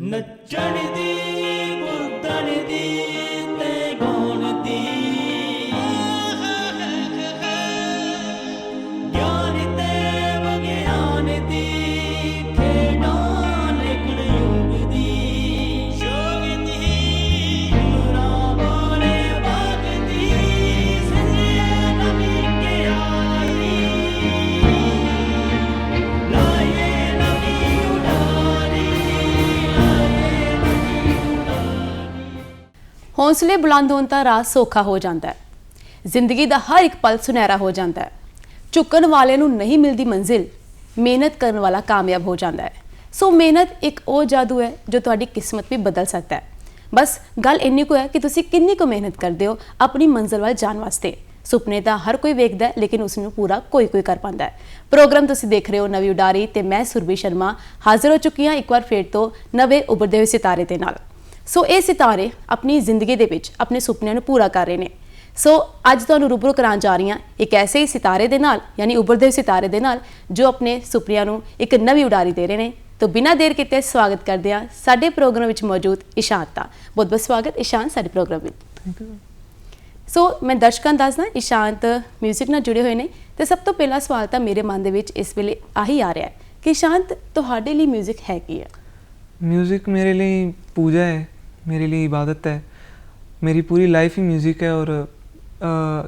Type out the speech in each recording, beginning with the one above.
ਨੱਚਣ ਦੀ ਕੁੱਦਣ ਦੀ। ਹੌਸਲੇ ਬੁਲੰਦ ਹੋਣ ਤਾਂ ਰਾਹ ਸੌਖਾ ਹੋ ਜਾਂਦਾ ਹੈ। ਜ਼ਿੰਦਗੀ ਦਾ ਹਰ ਇੱਕ ਪਲ ਸੁਨਹਿਰਾ ਹੋ ਜਾਂਦਾ ਹੈ। ਝੁਕਣ ਵਾਲੇ ਨੂੰ ਨਹੀਂ ਮਿਲਦੀ ਮੰਜ਼ਿਲ, ਮਿਹਨਤ ਕਰਨ ਵਾਲਾ ਕਾਮਯਾਬ ਹੋ ਜਾਂਦਾ ਹੈ। ਸੋ ਮਿਹਨਤ ਇੱਕ ਉਹ ਜਾਦੂ ਹੈ ਜੋ ਤੁਹਾਡੀ ਕਿਸਮਤ ਵੀ ਬਦਲ ਸਕਦਾ ਹੈ। ਬਸ ਗੱਲ ਇੰਨੀ ਕੁ ਹੈ ਕਿ ਤੁਸੀਂ ਕਿੰਨੀ ਕੁ ਮਿਹਨਤ ਕਰਦੇ ਹੋ ਆਪਣੀ ਮੰਜ਼ਿਲ ਵੱਲ ਜਾਣ ਵਾਸਤੇ। ਸੁਪਨੇ ਤਾਂ ਹਰ ਕੋਈ ਵੇਖਦਾ ਹੈ, ਲੇਕਿਨ ਉਸ ਨੂੰ ਪੂਰਾ ਕੋਈ ਕੋਈ ਕਰ ਪਾਉਂਦਾ ਹੈ। ਪ੍ਰੋਗਰਾਮ ਤੁਸੀਂ ਦੇਖ ਰਹੇ ਹੋ ਨਵੀਂ ਉਡਾਰੀ ਤੇ ਮੈਂ ਸੁਰਭੀ ਸ਼ਰਮਾ। ਹਾਜ਼ਰ ਹੋ ਚੁੱਕੀ ਹਾਂ ਇੱਕ ਵਾਰ ਫੇਰ ਤੋਂ ਨਵੇਂ ਉਭਰਦੇ ਹੋਏ ਸਿਤਾਰੇ ਦੇ ਨਾਲ। ਸੋ ਇਹ ਸਿਤਾਰੇ ਆਪਣੀ ਜ਼ਿੰਦਗੀ ਦੇ ਵਿੱਚ ਆਪਣੇ ਸੁਪਨਿਆਂ ਨੂੰ ਪੂਰਾ ਕਰ ਰਹੇ ਨੇ। ਸੋ ਅੱਜ ਤੁਹਾਨੂੰ ਰੂਬਰੂ ਕਰਾਉਣ ਜਾ ਰਹੀ ਹਾਂ ਇੱਕ ਐਸੇ ਹੀ ਸਿਤਾਰੇ ਦੇ ਨਾਲ ਯਾਨੀ ਉਭਰਦੇ ਸਿਤਾਰੇ ਦੇ ਨਾਲ ਜੋ ਆਪਣੇ ਸੁਪਨਿਆਂ ਨੂੰ ਇੱਕ ਨਵੀਂ ਉਡਾਰੀ ਦੇ ਰਹੇ ਨੇ। ਤੋਂ ਬਿਨਾਂ ਦੇਰ ਕੀਤੇ ਸਵਾਗਤ ਕਰਦੇ ਹਾਂ ਸਾਡੇ ਪ੍ਰੋਗਰਾਮ ਵਿੱਚ ਮੌਜੂਦ ਇਸ਼ਾਂਤ ਦਾ ਬਹੁਤ ਬਹੁਤ ਸਵਾਗਤ ਇਸ਼ਾਂਤ ਸਾਡੇ ਪ੍ਰੋਗਰਾਮ ਵਿੱਚ। ਸੋ ਮੈਂ ਦਰਸ਼ਕਾਂ ਨੂੰ ਦੱਸਣਾ ਇਸ਼ਾਂਤ 뮤직 ਨਾਲ ਜੁੜੇ ਹੋਏ ਨੇ ਤੇ ਸਭ ਤੋਂ ਪਹਿਲਾ ਸਵਾਲ ਤਾਂ ਮੇਰੇ ਮਨ ਦੇ ਵਿੱਚ ਇਸ ਵੇਲੇ ਆਹੀ ਆ ਰਿਹਾ ਹੈ ਕਿ ਇਸ਼ਾਂਤ ਤੁਹਾਡੇ ਲਈ 뮤직 ਹੈ ਕੀ ਹੈ? 뮤직 ਮੇਰੇ ਲਈ ਪੂਜਾ ਹੈ। मेरे लिए इबादत है ਮੇਰੀ ਪੂਰੀ ਲਾਈਫ ਹੀ 뮤직 ਹੈ ਔਰ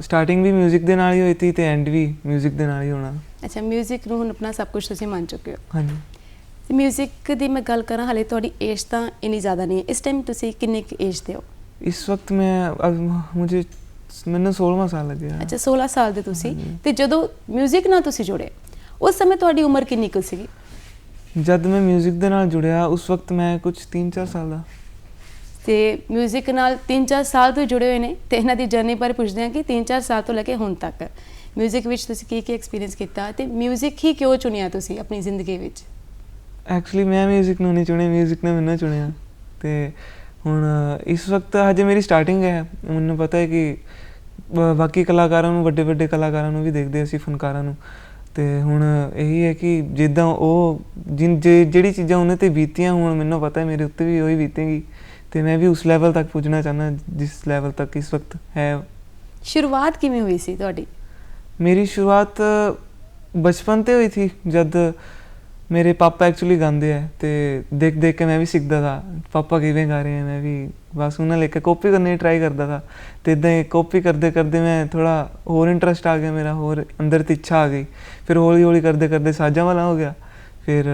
ਸਟਾਰਟਿੰਗ ਵੀ 뮤직 ਦੇ ਨਾਲ ਹੀ ਹੋਈ ਸੀ ਤੇ ਐਂਡ ਵੀ 뮤직 ਦੇ ਨਾਲ ਹੀ ਹੋਣਾ ਅੱਛਾ 뮤직 ਨੂੰ ਹੁਣ ਆਪਣਾ ਸਭ ਕੁਝ ਤੁਸੀਂ ਮੰਨ ਚੁੱਕੇ ਹੋ ਹਾਂਜੀ ਤੇ 뮤직 ਦੀ ਮੈਂ ਗੱਲ ਕਰਾਂ ਹਲੇ ਤੁਹਾਡੀ ਏਜ ਤਾਂ ਇੰਨੀ ਜ਼ਿਆਦਾ ਨਹੀਂ ਹੈ ਇਸ ਟਾਈਮ ਤੁਸੀਂ ਕਿੰਨੇ ਕੁ ਏਜ ਦੇ ਹੋ ਇਸ ਵਕਤ ਮੈਂ ਅਬ ਮੁਝੇ ਮੈਨੂੰ 16ਵਾਂ ਸਾਲ ਲੱਗਿਆ ਅੱਛਾ 16 ਸਾਲ ਦੇ ਤੁਸੀਂ ਹਾਂਜੀ। ਤੇ ਜਦੋਂ 뮤직 ਨਾਲ ਤੁਸੀਂ ਜੁੜੇ ਉਸ ਸਮੇਂ ਤੁਹਾਡੀ ਉਮਰ ਕਿੰਨੀ ਕੁ ਸੀਗੀ ਜਦ ਮੈਂ 뮤직 ਦੇ ਨਾਲ ਜੁੜਿਆ ਉਸ ਵਕਤ ਮੈਂ ਕੁਝ 3-4 ਸਾਲ ਦਾ ਤੇ 뮤직 ਨਾਲ 3-4 ਸਾਲ ਤੋਂ ਜੁੜੇ ਹੋਏ ਨੇ ਤੇ ਇਹਨਾਂ ਦੀ ਜਰਨੀ ਬਾਰੇ ਪੁੱਛਦੇ ਹਾਂ ਕਿ 3-4 ਸਾਲ ਤੋਂ ਲੈ ਕੇ ਹੁਣ ਤੱਕ 뮤직 ਵਿੱਚ ਤੁਸੀਂ ਕੀ ਕੀ ਐਕਸਪੀਰੀਅੰਸ ਕੀਤਾ ਤੇ 뮤직 ਹੀ ਕਿਉਂ ਚੁਣਿਆ ਤੁਸੀਂ ਆਪਣੀ ਜ਼ਿੰਦਗੀ ਵਿੱਚ ਐਕਚੁਅਲੀ ਮੈਂ 뮤직 ਨੂੰ ਨਹੀਂ ਚੁਣਿਆ 뮤직 ਨੇ ਮੈਨੂੰ ਚੁਣਿਆ ਤੇ ਹੁਣ ਇਸ ਵਕਤ ਹਜੇ ਮੇਰੀ ਸਟਾਰਟਿੰਗ ਹੈ ਮੈਨੂੰ ਪਤਾ ਹੈ ਕਿ ਬ- ਬਾਕੀ ਕਲਾਕਾਰਾਂ ਨੂੰ ਵੱਡੇ ਵੱਡੇ ਕਲਾਕਾਰਾਂ ਨੂੰ ਵੀ ਦੇਖਦੇ ਅਸੀਂ ਫਨਕਾਰਾਂ ਨੂੰ ਤੇ ਹੁਣ ਇਹੀ ਹੈ ਕਿ ਜਿੱਦਾਂ ਉਹ ਜਿਨ ਜੇ- ਜਿਹੜੀ ਚੀਜ਼ਾਂ ਉਹਨੇ ਤੇ ਬੀਤੀਆਂ ਹੁਣ ਮੈਨੂੰ ਪਤਾ ਹੈ ਮੇਰੇ ਉੱਤੇ ਵੀ ਉਹੀ ਬੀਤੇਗੀ ਤੇ ਮੈਂ ਵੀ ਉਸ ਲੈਵਲ ਤੱਕ ਪੁੱਜਣਾ ਚਾਹੁੰਦਾ ਜਿਸ ਲੈਵਲ ਤੱਕ ਇਸ ਵਕਤ ਹੈ। ਸ਼ੁਰੂਆਤ ਕਿਵੇਂ ਹੋਈ ਸੀ ਤੁਹਾਡੀ? ਮੇਰੀ ਸ਼ੁਰੂਆਤ ਬਚਪਨ ਤੇ ਹੋਈ ਥੀ ਜਦ ਮੇਰੇ ਪਾਪਾ ਐਕਚੁਅਲੀ ਗਾਉਂਦੇ ਆ ਤੇ ਦੇਖ ਦੇਖ ਕੇ ਮੈਂ ਵੀ ਸਿੱਖਦਾ ਥਾ ਪਾਪਾ ਕਿਵੇਂ ਗਾ ਰਹੇ ਆ ਮੈਂ ਵੀ ਬਸ ਉਹਨਾਂ ਲੈ ਕੇ ਕਾਪੀ ਕਰਨੇ ਟਰਾਈ ਕਰਦਾ ਥਾ। ਤੇ ਇਦਾਂ ਹੀ ਕਾਪੀ ਕਰਦੇ ਕਰਦੇ ਮੈਂ ਥੋੜਾ ਹੋਰ ਇੰਟਰਸਟ ਆ ਗਿਆ ਮੇਰਾ ਹੋਰ ਅੰਦਰ ਤੇ ਇੱਛਾ ਆ ਗਈ। ਫਿਰ ਹੌਲੀ ਹੌਲੀ ਕਰਦੇ ਕਰਦੇ ਸਾਜ਼ਾਂ ਵਾਲਾ ਹੋ ਗਿਆ। ਫਿਰ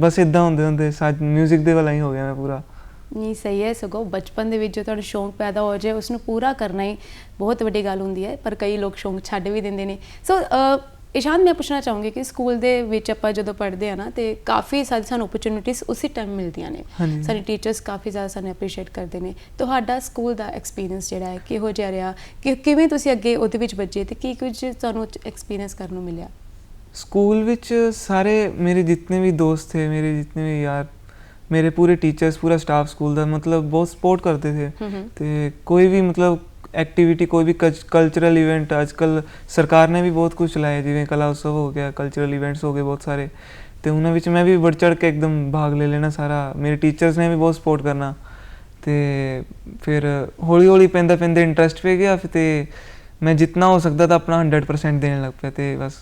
ਬਸ ਇਦਾਂ ਹੁੰਦੇ ਹੁੰਦੇ ਸਾਜ 뮤직 ਦੇ ਵਾਲਾ ਹੀ ਹੋ ਗਿਆ ਮੈਂ ਪੂਰਾ। ਨਹੀਂ ਸਹੀ ਹੈ ਸਗੋਂ ਬਚਪਨ ਦੇ ਵਿੱਚ ਜੋ ਤੁਹਾਡਾ ਸ਼ੌਂਕ ਪੈਦਾ ਹੋ ਜਾਏ ਉਸ ਨੂੰ ਪੂਰਾ ਕਰਨਾ ਹੀ ਬਹੁਤ ਵੱਡੀ ਗੱਲ ਹੁੰਦੀ ਹੈ ਪਰ ਕਈ ਲੋਕ ਸ਼ੌਂਕ ਛੱਡ ਵੀ ਦਿੰਦੇ ਨੇ ਸੋ ਅ, ਇਸ਼ਾਨ ਮੈਂ ਪੁੱਛਣਾ ਚਾਹੂੰਗੀ ਕਿ ਸਕੂਲ ਦੇ ਵਿੱਚ ਆਪਾਂ ਜਦੋਂ ਪੜ੍ਹਦੇ ਆ ਨਾ ਤੇ ਕਾਫੀ ਸਾਰੀ ਸਾਨੂੰ ਓਪਰਚੁਨਿਟੀਜ਼ ਉਸੇ ਟਾਈਮ ਮਿਲਦੀਆਂ ਨੇ ਹਾਂਜੀ। ਸਾਡੇ ਟੀਚਰਸ ਕਾਫੀ ਜ਼ਿਆਦਾ ਸਾਨੂੰ ਐਪਰੀਸ਼ੀਏਟ ਕਰਦੇ ਨੇ ਤੁਹਾਡਾ ਸਕੂਲ ਦਾ ਐਕਸਪੀਰੀਅੰਸ ਜਿਹੜਾ ਹੈ ਕਿਹੋ ਜਿਹਾ ਰਿਹਾ ਕਿ ਕਿਵੇਂ ਤੁਸੀਂ ਅੱਗੇ ਉਹਦੇ ਵਿੱਚ ਬੱਜੇ ਤੇ ਕੀ ਕੁਝ ਤੁਹਾਨੂੰ ਐਕਸਪੀਰੀਅੰਸ ਕਰਨ ਨੂੰ ਮਿਲਿਆ स्कूल विच सारे मेरे जितने भी दोस्त थे मेरे जितने भी यार मेरे पूरे टीचर्स पूरा स्टाफ स्कूल ਦਾ ਮਤਲਬ ਬਹੁਤ ਸਪੋਰਟ ਕਰਦੇ थे ਹੂੰ ਹੂੰ ਤੇ ਕੋਈ ਵੀ ਮਤਲਬ ਐਕਟੀਵਿਟੀ ਕੋਈ ਵੀ ਕਲਚਰਲ ਇਵੈਂਟ ਅੱਜਕੱਲ ਸਰਕਾਰ ਨੇ ਵੀ ਬਹੁਤ ਕੁਝ ਚਲਾਇਆ ਜਿਵੇਂ ਕਲਾ ਉਤਸਵ ਹੋ ਗਿਆ ਕਲਚਰਲ ਇਵੈਂਟਸ ਹੋ ਗਏ ਬਹੁਤ ਸਾਰੇ ਤੇ ਉਹਨਾਂ ਵਿੱਚ ਮੈਂ ਵੀ ਵੱਧ ਚੜ ਕੇ ਇੱਕਦਮ ਭਾਗ ਲੈ ਲੈਣਾ ਸਾਰਾ ਮੇਰੇ ਟੀਚਰਸ ਨੇ ਵੀ ਬਹੁਤ ਸਪੋਰਟ ਕਰਨਾ ਤੇ ਫਿਰ ਹੌਲੀ ਹੌਲੀ ਪੈਂਦਾ ਪੈਂਦਾ ਇੰਟਰਸਟ ਪੈ ਗਿਆ ਫਿਰ ਤੇ ਮੈਂ ਜਿੰਨਾ ਹੋ ਸਕਦਾ ਤਾਂ ਆਪਣਾ 100% ਦੇਣ ਲੱਗ ਪਿਆ ਤੇ ਬਸ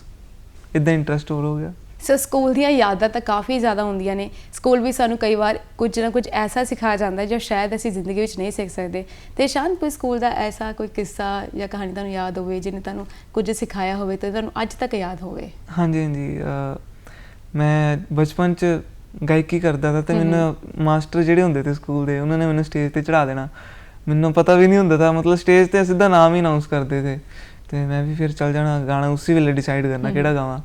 ਇਦਾਂ ਇੰਟਰਸਟ ਹੋਰ ਹੋ ਗਿਆ ਸੋ ਸਕੂਲ ਦੀਆਂ ਯਾਦਾਂ ਤਾਂ ਕਾਫੀ ਜ਼ਿਆਦਾ ਹੁੰਦੀਆਂ ਨੇ। ਸਕੂਲ ਵੀ ਸਾਨੂੰ ਕਈ ਵਾਰ ਕੁਝ ਨਾ ਕੁਝ ਐਸਾ ਸਿਖਾਇਆ ਜਾਂਦਾ ਜੋ ਸ਼ਾਇਦ ਅਸੀਂ ਜ਼ਿੰਦਗੀ ਵਿੱਚ ਨਹੀਂ ਸਿੱਖ ਸਕਦੇ। ਤੇ ਸ਼ਾਨ ਕੋਈ ਸਕੂਲ ਦਾ ਐਸਾ ਕੋਈ ਕਿੱਸਾ ਜਾਂ ਕਹਾਣੀ ਤੁਹਾਨੂੰ ਯਾਦ ਹੋਵੇ ਜਿਹਨੇ ਤੁਹਾਨੂੰ ਕੁਝ ਸਿਖਾਇਆ ਹੋਵੇ ਤੇ ਤੁਹਾਨੂੰ ਅੱਜ ਤੱਕ ਯਾਦ ਹੋਵੇ? ਹਾਂਜੀ ਹਾਂਜੀ। ਮੈਂ ਬਚਪਨ ਚ ਗਾਇਕੀ ਕਰਦਾ था ਤੇ। ਮੈਨੂੰ ਮਾਸਟਰ ਜਿਹੜੇ ਹੁੰਦੇ ਤੇ ਸਕੂਲ ਦੇ ਉਹਨਾਂ ਨੇ ਮੈਨੂੰ ਸਟੇਜ ਤੇ ਚੜਾ ਦੇਣਾ। ਮੈਨੂੰ ਪਤਾ ਵੀ ਨਹੀਂ ਹੁੰਦਾ था ਮਤਲਬ ਸਟੇਜ ਤੇ ਸਿੱਧਾ ਨਾਮ ਹੀ ਅਨਾਉਂਸ ਕਰਦੇ ਥੇ ਤੇ ਮੈਂ ਵੀ ਫਿਰ ਚੱਲ ਜਾਣਾ ਗਾਣਾ ਉਸੇ ਵੇਲੇ ਡਿਸਾਈਡ ਕਰਨਾ। ਕਿਹੜਾ ਗਾਵਾਂ।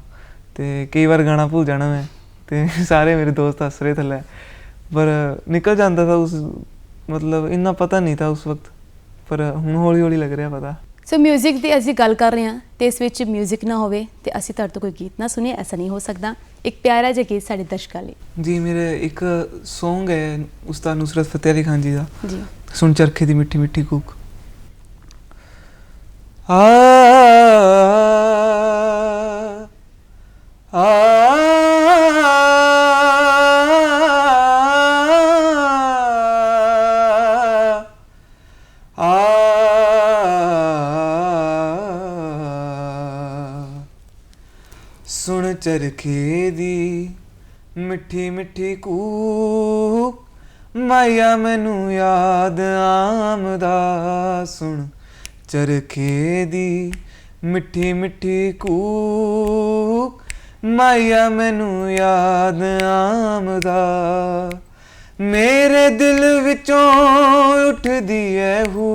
ਤੇ ਕਈ ਵਾਰ ਗਾਣਾ ਭੁੱਲ ਜਾਣਾ ਮੈਂ ਤੇ ਸਾਰੇ ਮੇਰੇ ਦੋਸਤ ਹੱਸ ਰਹੇ ਥੱਲੇ ਪਰ ਨਿਕਲ ਜਾਂਦਾ था ਉਸ ਮਤਲਬ ਇੰਨਾ ਪਤਾ ਨਹੀਂ था ਉਸ ਵਕਤ ਪਰ ਹੁਣ ਹੌਲੀ ਹੌਲੀ ਲੱਗ ਰਿਹਾ ਪਤਾ ਸੋ 뮤직 ਦੀ ਅਸੀਂ ਗੱਲ ਕਰ ਰਹੇ ਹਾਂ ਤੇ ਇਸ ਵਿੱਚ 뮤직 ਨਾ ਹੋਵੇ ਤੇ ਅਸੀਂ ਤੁਹਾਡੇ ਤੋਂ ਕੋਈ ਗੀਤ ਨਾ ਸੁਣੀਏ ਐਸਾ ਨਹੀਂ ਹੋ ਸਕਦਾ ਇੱਕ ਪਿਆਰਾ ਜਿਹਾ ਗੀਤ ਸਾਡੇ ਦਰਸ਼ਕਾਂ ਲਈ ਜੀ ਮੇਰੇ ਇੱਕ Song ਹੈ ਉਸਤਾਦ ਨੁਸਰਤ ਫਤਿਹ ਅਲੀ ਖਾਨ ਜੀ ਦਾ ਜੀ ਸੁਣ ਚਰਖੇ ਦੀ ਮਿੱਠੀ ਮਿੱਠੀ ਕੂਕ ਆ ਸੁਣ ਚਰਖੇ ਦੀ ਮਿੱਠੀ ਮਿੱਠੀ ਕੂ ਮਾਇਆ ਮੈਨੂੰ ਯਾਦ ਆਮਦਾ ਸੁਣ। ਚਰਖੇ ਦੀ ਮਿੱਠੀ ਮਿੱਠੀ ਕੂ ਮਾਇਆ ਮੈਨੂੰ ਯਾਦ ਆਮਦਾ ਮੇਰੇ ਦਿਲ ਵਿੱਚੋਂ ਉੱਠਦੀ ਐ ਹੂ।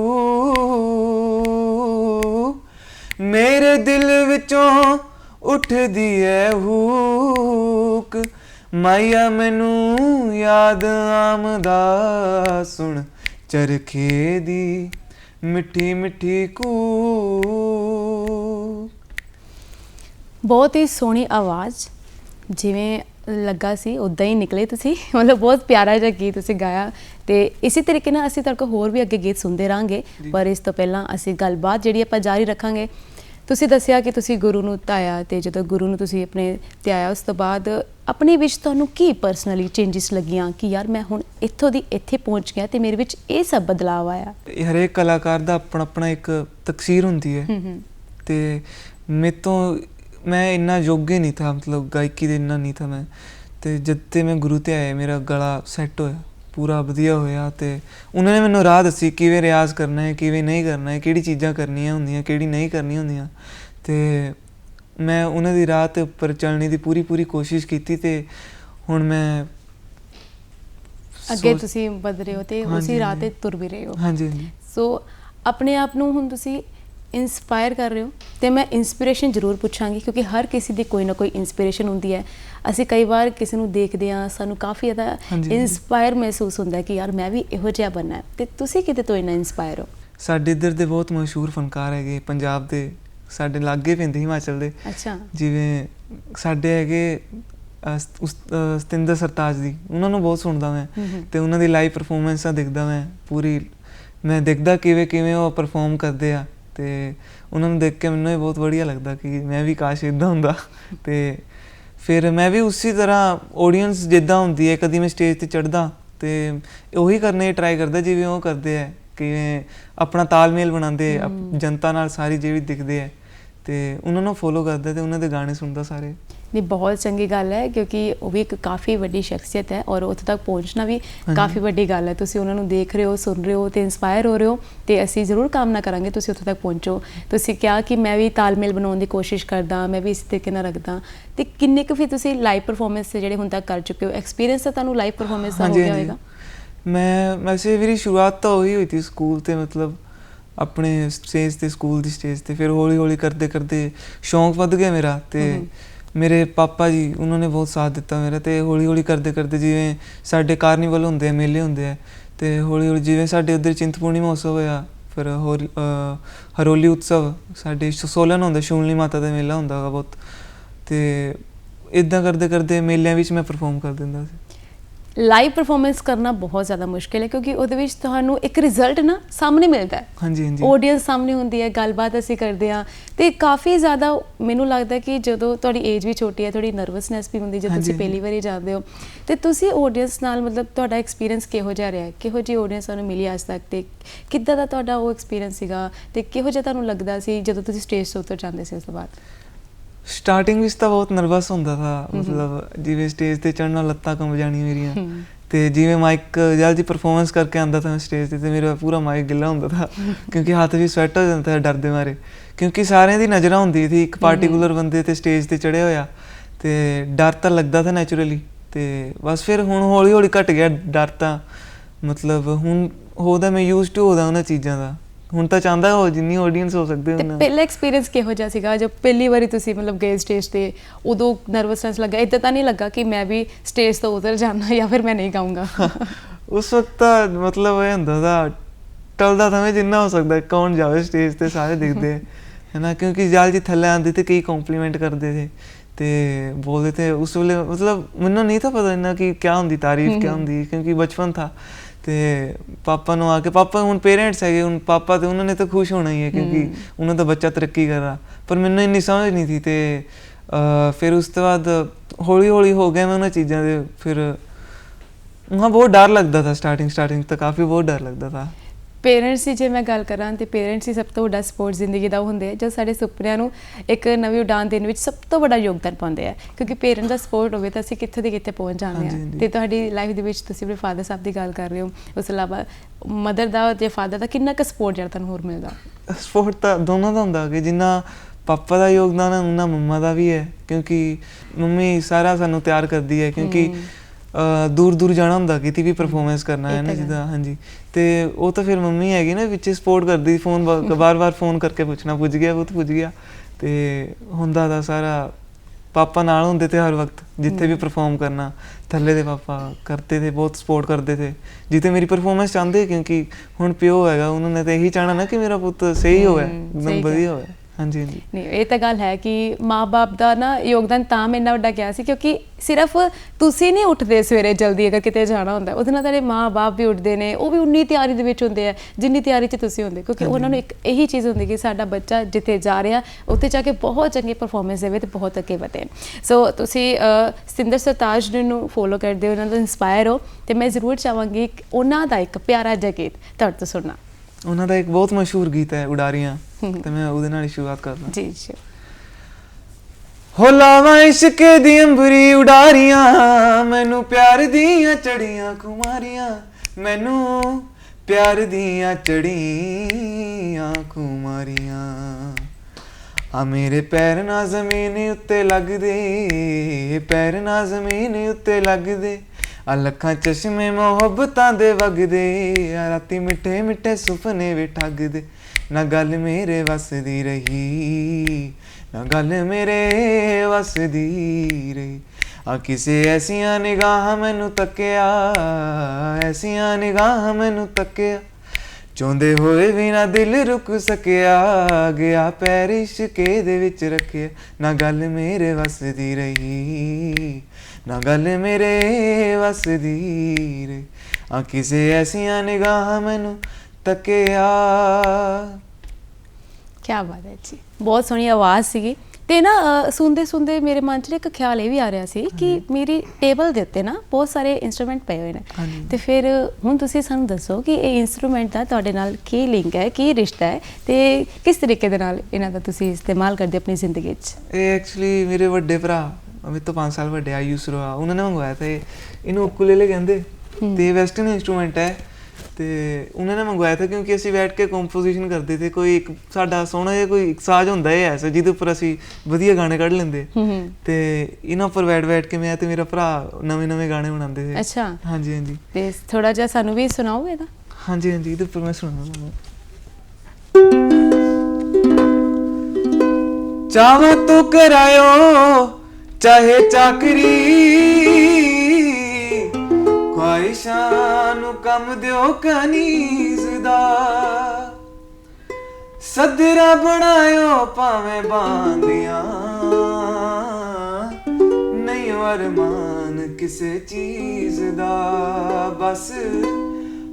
ਮੇਰੇ ਦਿਲ ਵਿੱਚੋਂ ਉੱਠਦੀ ਐ ਹੂਕ। ਮਾਇਆ ਮੈਨੂੰ ਯਾਦ ਆਮਦਾ ਸੁਣ ਚਰਖੇ ਦੀ ਮਿੱਠੀ ਮਿੱਠੀ ਕੂ ਬਹੁਤ ਹੀ ਸੋਹਣੀ ਆਵਾਜ਼ ਜਿਵੇਂ ਲੱਗਾ ਸੀ ਉਦਾਂ ਹੀ ਨਿਕਲੇ ਤੁਸੀਂ। ਮਤਲਬ ਬਹੁਤ ਪਿਆਰਾ ਜਿਹਾ ਗੀਤ ਤੁਸੀਂ ਗਾਇਆ। ਤੇ ਇਸੇ ਤਰੀਕੇ ਨਾਲ ਅਸੀਂ ਤੁਹਾਡੇ ਕੋਲ ਹੋਰ ਵੀ ਅੱਗੇ ਗੀਤ ਸੁਣਦੇ ਰਾਂਗੇ ਪਰ ਇਸ ਤੋਂ ਪਹਿਲਾਂ ਅਸੀਂ ਗੱਲਬਾਤ ਜਿਹੜੀ ਆਪਾਂ ਜਾਰੀ ਰੱਖਾਂਗੇ। ਤੁਸੀਂ ਦੱਸਿਆ ਕਿ ਤੁਸੀਂ ਗੁਰੂ ਨੂੰ ਧਾਇਆ ਤੇ ਜਦੋਂ ਗੁਰੂ ਨੂੰ ਤੁਸੀਂ ਆਪਣੇ ਧਿਆਇਆ ਉਸ ਤੋਂ ਬਾਅਦ ਆਪਣੇ ਵਿੱਚ ਤੁਹਾਨੂੰ ਕੀ ਪਰਸਨਲੀ ਚੇਂਜਸ ਲੱਗੀਆਂ ਕਿ ਯਾਰ ਮੈਂ ਹੁਣ ਇੱਥੋਂ ਦੀ ਇੱਥੇ ਪਹੁੰਚ ਗਿਆ ਤੇ ਮੇਰੇ ਵਿੱਚ ਇਹ ਸਭ ਬਦਲਾਅ ਆਇਆ? ਇਹ ਹਰੇਕ ਕਲਾਕਾਰ ਦਾ ਆਪਣਾ ਆਪਣਾ ਇੱਕ ਤਕਸੀਰ ਹੁੰਦੀ ਹੈ। ਤੇ ਮੇਰੇ ਮੈਂ ਇੰਨਾ ਯੋਗ ਹੀ ਨਹੀਂ ਥਾ ਮਤਲਬ ਗਾਇਕੀ ਦੇ ਇੰਨਾ ਨਹੀਂ ਥਾ ਮੈਂ। ਤੇ ਜਦ ਤੇ ਮੈਂ ਗੁਰੂ ਤੇ ਆਇਆ ਮੇਰਾ ਗਲਾ ਸੈੱਟ ਹੋਇਆ ਪੂਰਾ ਵਧੀਆ ਹੋਇਆ ਤੇ ਉਹਨਾਂ ਨੇ ਮੈਨੂੰ ਰਾਹ ਦੱਸੀ ਕਿਵੇਂ ਰਿਆਜ਼ ਕਰਨਾ ਹੈ ਕਿਵੇਂ ਨਹੀਂ ਕਰਨਾ ਹੈ ਕਿਹੜੀ ਚੀਜ਼ਾਂ ਕਰਨੀਆਂ ਹੁੰਦੀਆਂ ਕਿਹੜੀ ਨਹੀਂ ਕਰਨੀਆਂ ਹੁੰਦੀਆਂ। ਤੇ ਮੈਂ ਉਹਨਾਂ ਦੀ ਰਾਹ ਤੇ ਉੱਪਰ ਚੱਲਣ ਦੀ ਪੂਰੀ ਪੂਰੀ ਕੋਸ਼ਿਸ਼ ਕੀਤੀ ਤੇ ਹੁਣ ਮੈਂ ਅੱਗੇ ਤੁਸੀਂ ਵਧ ਰਹੇ ਹੋ ਤੇ ਉਸੇ ਰਾਹ। ਤੇ ਤੁਰ ਵੀ ਰਹੇ ਹੋ। ਹਾਂਜੀ ਹਾਂਜੀ। ਸੋ ਆਪਣੇ ਆਪ ਨੂੰ ਹੁਣ ਤੁਸੀਂ ਇਨਸਪਾਇਰ ਕਰ ਰਹੇ ਹੋ ਤੇ ਮੈਂ ਇਨਸਪੀਰੇਸ਼ਨ ਜ਼ਰੂਰ ਪੁੱਛਾਂਗੀ ਕਿਉਂਕਿ ਹਰ ਕਿਸੇ ਦੀ ਕੋਈ ਨਾ ਕੋਈ ਇਨਸਪੀਰੇਸ਼ਨ ਹੁੰਦੀ ਹੈ। ਅਸੀਂ ਕਈ ਵਾਰ ਕਿਸੇ ਨੂੰ ਦੇਖਦੇ ਹਾਂ ਸਾਨੂੰ ਕਾਫੀ ਜ਼ਿਆਦਾ। ਇਨਸਪਾਇਰ ਮਹਿਸੂਸ ਹੁੰਦਾ ਕਿ ਯਾਰ ਮੈਂ ਵੀ ਇਹੋ ਜਿਹਾ ਬਣਨਾ ਹੈ। ਤੇ ਤੁਸੀਂ ਕਿਤੇ ਤੋਂ ਇੰਨਾ ਇਨਸਪਾਇਰ ਹੋ? ਸਾਡੇ ਇੱਧਰ ਦੇ ਬਹੁਤ ਮਸ਼ਹੂਰ ਫਨਕਾਰ ਹੈਗੇ ਪੰਜਾਬ ਦੇ ਸਾਡੇ ਲਾਗੇ ਪੈਂਦੇ ਹਿਮਾਚਲ ਦੇ। ਅੱਛਾ। ਜਿਵੇਂ ਸਾਡੇ ਹੈਗੇ ਉਸ ਸਤਿੰਦਰ ਸਰਤਾਜ ਦੀ ਉਹਨਾਂ ਨੂੰ ਬਹੁਤ ਸੁਣਦਾ ਮੈਂ। ਤੇ ਉਹਨਾਂ ਦੀ ਲਾਈਵ ਪਰਫਾਰਮੈਂਸਾਂ ਦੇਖਦਾ ਮੈਂ ਪੂਰੀ। ਮੈਂ ਦੇਖਦਾ ਕਿਵੇਂ ਕਿਵੇਂ ਉਹ ਪਰਫਾਰਮ ਕਰਦੇ ਆ। ਤੇ ਉਹਨਾਂ ਨੂੰ ਦੇਖ ਕੇ ਮੈਨੂੰ ਇਹ ਬਹੁਤ ਵਧੀਆ ਲੱਗਦਾ ਕਿ ਮੈਂ ਵੀ ਕਾਸ਼ ਇਦਾਂ ਹੁੰਦਾ। ਤੇ ਫਿਰ ਮੈਂ ਵੀ ਉਸੇ ਤਰ੍ਹਾਂ ਆਡੀਅנס ਜਿੱਦਾਂ ਹੁੰਦੀ ਹੈ ਕਦੀ ਮੈਂ ਸਟੇਜ ਤੇ ਚੜਦਾ ਤੇ ਉਹੀ ਕਰਨੇ ਟਰਾਈ ਕਰਦਾ ਜਿਵੇਂ ਉਹ ਕਰਦੇ ਆ ਕਿਵੇਂ ਆਪਣਾ ਤਾਲਮੇਲ ਬਣਾਉਂਦੇ ਜਨਤਾ ਨਾਲ ਸਾਰੀ ਜਿਹੜੀ ਦਿਖਦੇ ਆ ਤੇ ਉਹਨਾਂ ਨੂੰ ਫੋਲੋ ਕਰਦਾ ਤੇ ਉਹਨਾਂ ਦੇ ਗਾਣੇ ਸੁਣਦਾ ਸਾਰੇ। ਨਹੀਂ ਬਹੁਤ ਚੰਗੀ ਗੱਲ ਹੈ ਕਿਉਂਕਿ ਉਹ ਵੀ ਇੱਕ ਕਾਫੀ ਵੱਡੀ ਸ਼ਖਸੀਅਤ ਹੈ ਔਰ ਉੱਥੇ ਤੱਕ ਪਹੁੰਚਣਾ ਵੀ ਕਾਫੀ ਵੱਡੀ ਗੱਲ ਹੈ। ਤੁਸੀਂ ਉਹਨਾਂ ਨੂੰ ਦੇਖ ਰਹੇ ਹੋ ਸੁਣ ਰਹੇ ਹੋ ਤੇ ਇਨਸਪਾਇਰ ਹੋ ਰਹੇ ਹੋ ਤੇ ਅਸੀਂ ਜ਼ਰੂਰ ਕਾਮਨਾ ਕਰਾਂਗੇ ਤੁਸੀਂ ਉੱਥੇ ਤੱਕ ਪਹੁੰਚੋ। ਤੁਸੀਂ ਕਿਹਾ ਕਿ ਮੈਂ ਵੀ ਤਾਲਮੇਲ ਬਣਾਉਣ ਦੀ ਕੋਸ਼ਿਸ਼ ਕਰਦਾ ਮੈਂ ਵੀ ਇਸ ਤਰੀਕੇ ਨਾਲ ਰੱਖਦਾ। ਤੇ ਕਿੰਨੇ ਕੁ ਫਿਰ ਤੁਸੀਂ ਲਾਈਵ ਪਰਫਾਰਮੈਂਸ ਜਿਹੜੇ ਹੁਣ ਤੱਕ ਕਰ ਚੁੱਕੇ ਹੋ ਐਕਸਪੀਰੀਅੰਸ ਤਾਂ ਤੁਹਾਨੂੰ ਲਾਈਵ ਪਰਫਾਰਮੈਂਸ ਦਾ ਹੋ ਗਿਆ ਹੋਵੇਗਾ ਮੈਂ ਵੈਸੇ ਮੇਰੀ ਸ਼ੁਰੂਆਤ ਤਾਂ ਉਹੀ ਹੋਈ ਸੀ ਸਕੂਲ ਤੇ ਮਤਲਬ ਆਪਣੇ ਸਟੇਜ ਤੇ ਸਕੂਲ ਦੀ ਸਟੇਜ ਤੇ ਫਿਰ ਹੌਲੀ ਹੌਲੀ ਕਰਦੇ ਕਰਦੇ ਸ਼ੌਂਕ ਵੱਧ ਗਿਆ ਮੇਰਾ ਤੇ। ਮੇਰੇ ਪਾਪਾ ਜੀ, ਉਹਨਾਂ ਨੇ ਬਹੁਤ ਸਾਥ ਦਿੱਤਾ ਮੇਰਾ ਤੇ ਹੌਲੀ ਹੌਲੀ ਕਰਦੇ ਕਰਦੇ ਜਿਵੇਂ ਸਾਡੇ ਕਾਰਨੀਵਲ ਹੁੰਦੇ ਆ, ਮੇਲੇ ਹੁੰਦੇ ਆ, ਤੇ ਹੌਲੀ ਹੌਲੀ ਜਿਵੇਂ ਸਾਡੇ ਉਧਰ ਚਿੰਤਪੂਰਨੀ ਮਹੋਤਸਵ ਹੋਇਆ, ਫਿਰ ਹੋਰ ਹਰੋਲੀ ਉਤਸਵ, ਸਾਡੇ ਸ਼- ਸੋਲਨ ਹੁੰਦਾ ਸ਼ੂਲਨੀ ਮਾਤਾ ਦਾ ਮੇਲਾ ਹੁੰਦਾ ਗਾ ਬਹੁਤ, ਤੇ ਇਦਾਂ ਕਰਦੇ ਕਰਦੇ ਮੇਲਿਆਂ ਵਿੱਚ ਮੈਂ ਪਰਫਾਰਮ ਕਰ ਦਿੰਦਾ ਸੀ। ਲਾਈਵ ਪਰਫਾਰਮੈਂਸ ਕਰਨਾ ਬਹੁਤ ਜ਼ਿਆਦਾ ਮੁਸ਼ਕਿਲ ਹੈ ਕਿਉਂਕਿ ਉਹਦੇ ਵਿੱਚ ਤੁਹਾਨੂੰ ਇੱਕ ਰਿਜ਼ਲਟ ਨਾ ਸਾਹਮਣੇ ਮਿਲਦਾ ਹੈ। ਹਾਂਜੀ ਹਾਂਜੀ। ਆਡੀਅנס ਸਾਹਮਣੇ ਹੁੰਦੀ ਹੈ ਗੱਲਬਾਤ ਅਸੀਂ ਕਰਦੇ ਆ ਤੇ ਕਾਫੀ ਜ਼ਿਆਦਾ ਮੈਨੂੰ ਲੱਗਦਾ ਕਿ ਜਦੋਂ ਤੁਹਾਡੀ ਏਜ ਵੀ ਛੋਟੀ ਹੈ ਥੋੜੀ ਨਰਵਸਨੈਸ ਵੀ ਹੁੰਦੀ ਜਦੋਂ ਤੁਸੀਂ ਪਹਿਲੀ ਵਾਰੀ ਜਾਂਦੇ ਹੋ ਤੇ ਤੁਸੀਂ ਆਡੀਅנס ਨਾਲ ਮਤਲਬ ਤੁਹਾਡਾ ਐਕਸਪੀਰੀਅੰਸ ਕਿਹੋ ਜਿਹਾ ਰਿਹਾ ਕਿਹੋ ਜਿਹੀ ਆਡੀਅנס ਤੁਹਾਨੂੰ ਮਿਲੀ ਅੱਜ ਤੱਕ ਤੇ ਕਿੱਦਾਂ ਦਾ ਤੁਹਾਡਾ ਉਹ ਐਕਸਪੀਰੀਅੰਸ ਸੀਗਾ ਤੇ ਕਿਹੋ ਜਿਹਾ ਤੁਹਾਨੂੰ ਲੱਗਦਾ ਸੀ ਜਦੋਂ ਤੁਸੀਂ ਸਟੇਜ ਤੋਂ ਉੱਤਰ ਜਾਂਦੇ ਸੀ ਉਸ ਤੋਂ ਬਾਅਦ? ਸਟਾਰਟਿੰਗ ਵਿੱਚ ਤਾਂ ਬਹੁਤ ਨਰਵਸ ਹੁੰਦਾ ਥਾ ਮਤਲਬ ਜਿਵੇਂ ਸਟੇਜ ਤੇ ਚੜਨਾ ਲੱਤਾਂ ਕੰਬ ਜਾਣੀ ਮੇਰੀਆਂ। ਤੇ ਜਿਵੇਂ ਮਾਈਕ ਜਲ ਦੀ ਪਰਫਾਰਮੈਂਸ ਕਰਕੇ ਆਂਦਾ ਤਾਂ ਸਟੇਜ ਤੇ ਤੇ ਮੇਰਾ ਪੂਰਾ ਮਾਈਕ ਗਿੱਲਾ ਹੁੰਦਾ ਥਾ ਕਿਉਂਕਿ ਹੱਥ ਵੀ ਸਵੈਟ ਹੋ ਜਾਂਦਾ ਥਾ ਡਰ ਦੇ ਮਾਰੇ। ਕਿਉਂਕਿ ਸਾਰਿਆਂ ਦੀ ਨਜ਼ਰਾਂ ਹੁੰਦੀ ਸੀ ਇੱਕ ਪਾਰਟਿਕੂਲਰ ਬੰਦੇ ਤੇ ਸਟੇਜ ਤੇ ਚੜਿਆ ਹੋਇਆ ਤੇ ਡਰ ਤਾਂ ਲੱਗਦਾ ਥਾ ਨੈਚੁਰਲੀ ਤੇ ਬਸ ਫਿਰ ਹੁਣ ਹੌਲੀ ਹੌਲੀ ਘਟ ਗਿਆ ਡਰ ਤਾਂ। ਮਤਲਬ ਹੁਣ ਹੋਦਾ ਮੈਂ ਯੂਜ਼ਡ ਟੂ ਹੋਦਾ ਉਹਨਾਂ ਚੀਜ਼ਾਂ ਦਾ। ਹੁਣ ਤਾਂ ਚਾਹੁੰਦਾ ਹੋ ਜਿੰਨੀ ਆਡੀਅנס ਹੋ ਸਕਦੇ ਤੇ ਉਹਨਾਂ ਪਹਿਲਾ ਐਕਸਪੀਰੀਅੰਸ ਕਿਹੋ ਜਿਹਾ ਸੀਗਾ? ਜਦ ਪਹਿਲੀ ਵਾਰੀ ਤੁਸੀਂ ਮਤਲਬ ਗਏ ਸਟੇਜ ਤੇ ਉਦੋਂ ਨਰਵਸਨੈਸ ਲੱਗਾ? ਇਦਾਂ ਤਾਂ ਨਹੀਂ ਲੱਗਾ ਕਿ ਮੈਂ ਵੀ ਸਟੇਜ ਤੋਂ ਉਤਰ ਜਾਣਾ ਜਾਂ ਫਿਰ ਮੈਂ ਨਹੀਂ ਗਾਉਂਗਾ ਉਸ ਵਕਤ ਤਾਂ ਮਤਲਬ ਇਹ ਹੁੰਦਾ ਦਾ ਟਲਦਾ ਤਾਂ ਮੈਂ ਜਿੰਨਾ ਹੋ ਸਕਦਾ ਕੌਣ ਜਾਵੇ ਸਟੇਜ ਤੇ ਸਾਰੇ ਦਿਖਦੇ ਹੈ ਹੈਨਾ ਕਿਉਂਕਿ ਜਲ ਜੀ ਥੱਲੇ ਆਂਦੀ ਤੇ ਕਈ ਕੰਪਲੀਮੈਂਟ ਕਰਦੇ ਥੇ ਤੇ ਬੋਲਦੇ ਥੇ ਉਸ ਵੇਲੇ ਮਤਲਬ ਮੈਨੂੰ ਨਹੀਂ ਤਾਂ ਪਤਾ ਇੰਨਾ ਕਿ ਕੀ ਹੁੰਦੀ ਤਾਰੀਫ ਕੀ ਹੁੰਦੀ ਕਿਉਂਕਿ ਬਚਪਨ ਥਾ। ਤੇ ਪਾਪਾ ਨੂੰ ਆ ਕੇ ਪਾਪਾ ਹੁਣ ਪੇਰੈਂਟਸ ਹੈਗੇ ਹੁਣ ਪਾਪਾ ਤੇ ਉਹਨਾਂ ਨੇ ਤਾਂ ਖੁਸ਼ ਹੋਣਾ ਹੀ ਹੈ ਕਿਉਂਕਿ ਉਹਨਾਂ ਦਾ ਬੱਚਾ ਤਰੱਕੀ ਕਰ ਰਿਹਾ। ਪਰ ਮੈਨੂੰ ਇੰਨੀ ਸਮਝ ਨਹੀਂ ਸੀ ਤੇ ਫਿਰ ਉਸ ਤੋਂ ਬਾਅਦ ਹੌਲੀ ਹੌਲੀ ਹੋ ਗਿਆ ਮੈਂ ਉਹਨਾਂ ਚੀਜ਼ਾਂ ਦੇ ਫਿਰ ਹਾਂ ਬਹੁਤ ਡਰ ਲੱਗਦਾ ਥਾ ਸਟਾਰਟਿੰਗ ਸਟਾਰਟਿੰਗ ਤਾਂ ਕਾਫੀ ਬਹੁਤ ਡਰ ਲੱਗਦਾ ਥਾ। ਪੇਰੈਂਟਸ ਦੀ ਜੇ ਮੈਂ ਗੱਲ ਕਰਾਂ ਤੇ ਪੇਰੈਂਟਸ ਹੀ ਸਭ ਤੋਂ ਵੱਡਾ ਸਪੋਰਟ ਜ਼ਿੰਦਗੀ ਦਾ ਹੁੰਦੇ ਆ ਜੋ ਸਾਡੇ ਸੁਪਨਿਆਂ ਨੂੰ ਇੱਕ ਨਵੀਂ ਉਡਾਨ ਦੇਣ ਵਿੱਚ ਸਭ ਤੋਂ ਵੱਡਾ ਯੋਗਦਾਨ ਪਾਉਂਦੇ ਆ। ਕਿਉਂਕਿ ਪੇਰੈਂਟ ਦਾ ਸਪੋਰਟ ਹੋਵੇ ਤਾਂ ਅਸੀਂ ਕਿੱਥੇ ਦੇ ਕਿੱਥੇ ਪਹੁੰਚ ਜਾਂਦੇ ਆ। ਤੇ ਤੁਹਾਡੀ ਲਾਈਫ ਦੇ ਵਿੱਚ ਤੁਸੀਂ ਆਪਣੇ ਫਾਦਰ ਸਾਹਿਬ ਦੀ ਗੱਲ ਕਰ ਰਹੇ ਹੋ ਉਸ ਤੋਂ ਇਲਾਵਾ ਮਦਰ ਦਾ ਤੇ ਫਾਦਰ ਦਾ ਕਿੰਨਾ ਕੁ ਸਪੋਰਟ ਜਿਹੜਾ ਤੁਹਾਨੂੰ ਹੋਰ ਮਿਲਦਾ? ਸਪੋਰਟ ਤਾਂ ਦੋਨਾਂ ਦਾ ਹੁੰਦਾ ਕਿ ਜਿੰਨਾ ਪਾਪਾ ਦਾ ਯੋਗਦਾਨ ਹੈ ਉਹਨਾਂ ਮੰਮਾ ਦਾ ਵੀ ਹੈ। ਕਿਉਂਕਿ ਮੰਮੀ ਸਾਰਾ ਸਾਨੂੰ ਤਿਆਰ ਕਰਦੀ ਹੈ ਕਿਉਂਕਿ ਦੂਰ ਦੂਰ ਜਾਣਾ ਹੁੰਦਾ ਕਿਤੇ ਵੀ ਪਰਫਾਰਮੈਂਸ ਕਰਨਾ ਹੈ ਨਾ ਜਿੱਦਾਂ ਹਾਂਜੀ। ਤੇ ਉਹ ਤਾਂ ਫਿਰ ਮੰਮੀ ਹੈਗੀ ਨਾ ਵਿੱਚ ਸਪੋਰਟ ਕਰਦੀ ਫੋਨ ਬਾਰ-ਬਾਰ ਫੋਨ ਕਰਕੇ ਪੁੱਛਣਾ ਪੁੱਜ ਗਿਆ ਉਹ ਤਾਂ ਪੁੱਜ ਗਿਆ। ਤੇ ਹੁੰਦਾ ਦਾ ਸਾਰਾ ਪਾਪਾ ਨਾਲ ਹੁੰਦੇ ਤੇ ਹਰ ਵਕਤ ਜਿੱਥੇ ਵੀ ਪਰਫਾਰਮ ਕਰਨਾ ਥੱਲੇ ਦੇ ਪਾਪਾ ਕਰਦੇ ਤੇ ਬਹੁਤ ਸਪੋਰਟ ਕਰਦੇ ਤੇ। ਜਿੱਤੇ ਮੇਰੀ ਪਰਫਾਰਮੈਂਸ ਚਾਹੁੰਦੇ ਕਿਉਂਕਿ ਹੁਣ ਪਿਓ ਹੈਗਾ ਉਹਨਾਂ ਨੇ ਤੇ ਇਹੀ ਚਾਹਣਾ ਨਾ ਕਿ ਮੇਰਾ ਪੁੱਤ ਸਹੀ ਹੋਵੇ ਨੰਬਰ ਵਧੀਆ ਹੋਵੇ। ਹਾਂਜੀ ਹਾਂਜੀ। ਨਹੀਂ ਇਹ ਤਾਂ ਗੱਲ ਹੈ ਕਿ ਮਾਪੇ ਦਾ ਨਾ ਯੋਗਦਾਨ ਤਾਂ ਮੈਂ ਇੰਨਾ ਵੱਡਾ ਕਿਹਾ ਸੀ ਕਿਉਂਕਿ ਸਿਰਫ ਤੁਸੀਂ ਨਹੀਂ ਉੱਠਦੇ ਸਵੇਰੇ ਜਲਦੀ ਅਗਰ ਕਿਤੇ ਜਾਣਾ ਹੁੰਦਾ ਉਹਦੇ ਨਾਲ ਤੁਹਾਡੇ ਮਾਪੇ ਵੀ ਉੱਠਦੇ ਨੇ ਉਹ ਵੀ ਉਨੀ ਤਿਆਰੀ ਦੇ ਵਿੱਚ ਹੁੰਦੇ ਆ ਜਿੰਨੀ ਤਿਆਰੀ 'ਚ ਤੁਸੀਂ ਹੁੰਦੇ ਕਿਉਂਕਿ ਉਹਨਾਂ ਨੂੰ ਇੱਕ ਇਹੀ ਚੀਜ਼ ਹੁੰਦੀ ਕਿ ਸਾਡਾ ਬੱਚਾ ਜਿੱਥੇ ਜਾ ਰਿਹਾ ਉੱਥੇ ਜਾ ਕੇ ਬਹੁਤ ਚੰਗੀ ਪਰਫਾਰਮੈਂਸ ਦੇਵੇ ਤੇ ਬਹੁਤ ਅੱਗੇ ਵਧੇ। ਸੋ ਤੁਸੀਂ ਅਹ, ਸਤਿੰਦਰ ਸਰਤਾਜ ਨੂੰ ਫੋਲੋ ਕਰਦੇ ਹੋ ਉਹਨਾਂ ਤੋਂ ਇਨਸਪਾਇਰ ਹੋ ਤੇ ਮੈਂ ਜ਼ਰੂਰ ਚਾਹਾਂਗੀ ਉਹਨਾਂ ਦਾ ਇੱਕ ਪਿਆਰਾ ਜਿਹਾ ਗੀਤ ਤੁਹਾਡੇ ਤੋਂ ਸੁਣਨਾ। ਉਹਨਾਂ ਦਾ ਇੱਕ ਬਹੁਤ ਮਸ਼ਹੂਰ ਗੀਤ ਹੈ ਉਡਾਰੀਆਂ। ਤੇ ਮੈਂ ਉਹਦੇ ਨਾਲ ਹੀ ਸ਼ੁਰੂਆਤ ਕਰਦਾ। ਜੀ ਜੀ। ਹੋ ਲਾਵਾਂ ਇਸ਼ਕ ਦੀ ਅੰਬਰੀ ਉਡਾਰੀਆਂ ਮੈਨੂੰ ਪਿਆਰ ਦੀਆਂ ਚੜੀਆਂ ਖੁਮਾਰੀਆਂ ਮੈਨੂੰ ਪਿਆਰ ਦੀਆਂ ਚੜੀਆਂ ਖੁਮਾਰੀਆਂ। ਆ ਮੇਰੇ ਪੈਰ ਨਾ ਜ਼ਮੀਨ ਉੱਤੇ ਲੱਗਦੇ ਪੈਰ ਨਾ ਜ਼ਮੀਨ ਉੱਤੇ ਲੱਗਦੇ। ਆ ਲੱਖਾਂ ਚਸ਼ਮੇ ਮੁਹੱਬਤਾਂ ਦੇ ਵਗਦੇ ਆ ਰਾਤੀ ਮਿੱਠੇ ਮਿੱਠੇ ਸੁਪਨੇ ਵੇ ਠੱਗਦੇ। ਨਾ ਗੱਲ ਮੇਰੇ ਵਸਦੀ ਰਹੀ, ਨਾ ਗੱਲ ਮੇਰੇ ਵਸਦੀ ਰਹੀ। ਆ ਕਿਸੇ ਐਸੀਆਂ ਨਿਗਾਹਾਂ ਮੈਨੂੰ ਤੱਕਿਆ, ਐਸੀਆਂ ਨਿਗਾਹਾਂ ਮੈਨੂੰ ਤੱਕਿਆ। ਚੋਂਦੇ ਹੋਏ ਵੀ ਨਾ ਦਿਲ ਰੁਕ ਸਕਿਆ, ਗਿਆ ਪੈਰ ਇਸ਼ਕੇ ਦੇ ਵਿੱਚ ਰੱਖਿਆ। ਨਾ ਗੱਲ ਮੇਰੇ ਵੱਸਦੀ ਰਹੀ, ਨਾ ਗੱਲ ਮੇਰੇ ਵੱਸ ਦੀ ਰਹੀ। ਆ ਕਿਸੇ ਐਸੀਆਂ ਨਿਗਾਹਾਂ ਮੈਨੂੰ ਤੱਕਿਆ। ਕੀ ਬਾਤ ਹੈ ਜੀ। ਬਹੁਤ ਸੋਹਣੀ ਆਵਾਜ਼ ਸੀਗੀ। ਤੇ ਨਾ ਸੁਣਦੇ ਸੁਣਦੇ ਮੇਰੇ ਮਨ 'ਚ ਇੱਕ ਖਿਆਲ ਇਹ ਵੀ ਆ ਰਿਹਾ ਸੀ ਕਿ ਮੇਰੀ ਟੇਬਲ ਦੇ ਉੱਤੇ ਨਾ ਬਹੁਤ ਸਾਰੇ ਇਨਸਟਰੂਮੈਂਟ ਪਏ ਹੋਏ ਨੇ। ਤੇ ਫਿਰ ਹੁਣ ਤੁਸੀਂ ਸਾਨੂੰ ਦੱਸੋ ਕਿ ਇਹ ਇਨਸਟਰੂਮੈਂਟ ਦਾ ਤੁਹਾਡੇ ਨਾਲ ਕੀ ਲਿੰਕ ਹੈ ਕੀ ਰਿਸ਼ਤਾ ਹੈ ਤੇ ਕਿਸ ਤਰੀਕੇ ਦੇ ਨਾਲ ਇਹਨਾਂ ਦਾ ਤੁਸੀਂ ਇਸਤੇਮਾਲ ਕਰਦੇ ਆਪਣੀ ਜ਼ਿੰਦਗੀ 'ਚ? ਇਹ ਐਕਚੁਅਲੀ ਮੇਰੇ ਵੱਡੇ ਭਰਾ ਮੇਰੇ ਤੋਂ 5 ਸਾਲ ਵੱਡੇ ਆਯੂਸ਼ ਰੋਆ ਉਹਨਾਂ ਨੇ ਮੰਗਵਾਇਆ ਤੇ ਇਹਨੂੰ ਉਕੂਲੇਲੇ ਕਹਿੰਦੇ ਤੇ ਵੈਸਟਰਨ ਇਨਸਟਰੂਮੈਂਟ ਹੈ। ਤੇ ਉਹਨਾਂ ਨੇ ਮੰਗਵਾਇਆ था ਕਿਉਂਕਿ ਅਸੀਂ ਬੈਠ ਕੇ ਕੰਪੋਜੀਸ਼ਨ ਕਰਦੇ ਤੇ ਕੋਈ ਇੱਕ ਸਾਡਾ ਸੋਹਣਾ ਜਿਹਾ ਕੋਈ ਇੱਕ ਸਾਜ਼ ਹੁੰਦਾ ਹੈ ਐਸਾ ਜਿਹਦੇ ਉੱਪਰ ਅਸੀਂ ਵਧੀਆ ਗਾਣੇ ਕੱਢ ਲੈਂਦੇ। ਤੇ ਇਹਨਾਂ ਉੱਪਰ ਬੈਠ ਬੈਠ ਕੇ ਮੈਂ ਤੇ ਮੇਰਾ ਭਰਾ ਨਵੇਂ ਨਵੇਂ ਗਾਣੇ ਬਣਾਉਂਦੇ ਸੀ। ਅੱਛਾ। ਹਾਂਜੀ ਹਾਂਜੀ। ਤੇ ਥੋੜਾ ਜਿਹਾ ਸਾਨੂੰ ਵੀ ਸੁਣਾਓਗੇ ਇਹਦਾ? ਹਾਂਜੀ ਹਾਂਜੀ ਇਹਦੇ ਉੱਪਰ ਮੈਂ ਸੁਣਾਉਂਦਾ। ਚਾਹਾਂ ਤੋਂ ਕਰਾਇਓ ਚਾਹੇ ਚਾਕਰੀ ਖੁਆਇਸ਼ਾਂ ਨੂੰ ਕੰਮ ਦਿਓ ਕਨੀਜ਼ ਦਾ। ਸਦਰਾ ਬਣਾਇਓ ਭਾਵੇਂ ਬਾਂਦੀਆਂ। ਨਹੀਂ ਅਰਮਾਨ ਕਿਸੇ ਚੀਜ਼ ਦਾ। ਬਸ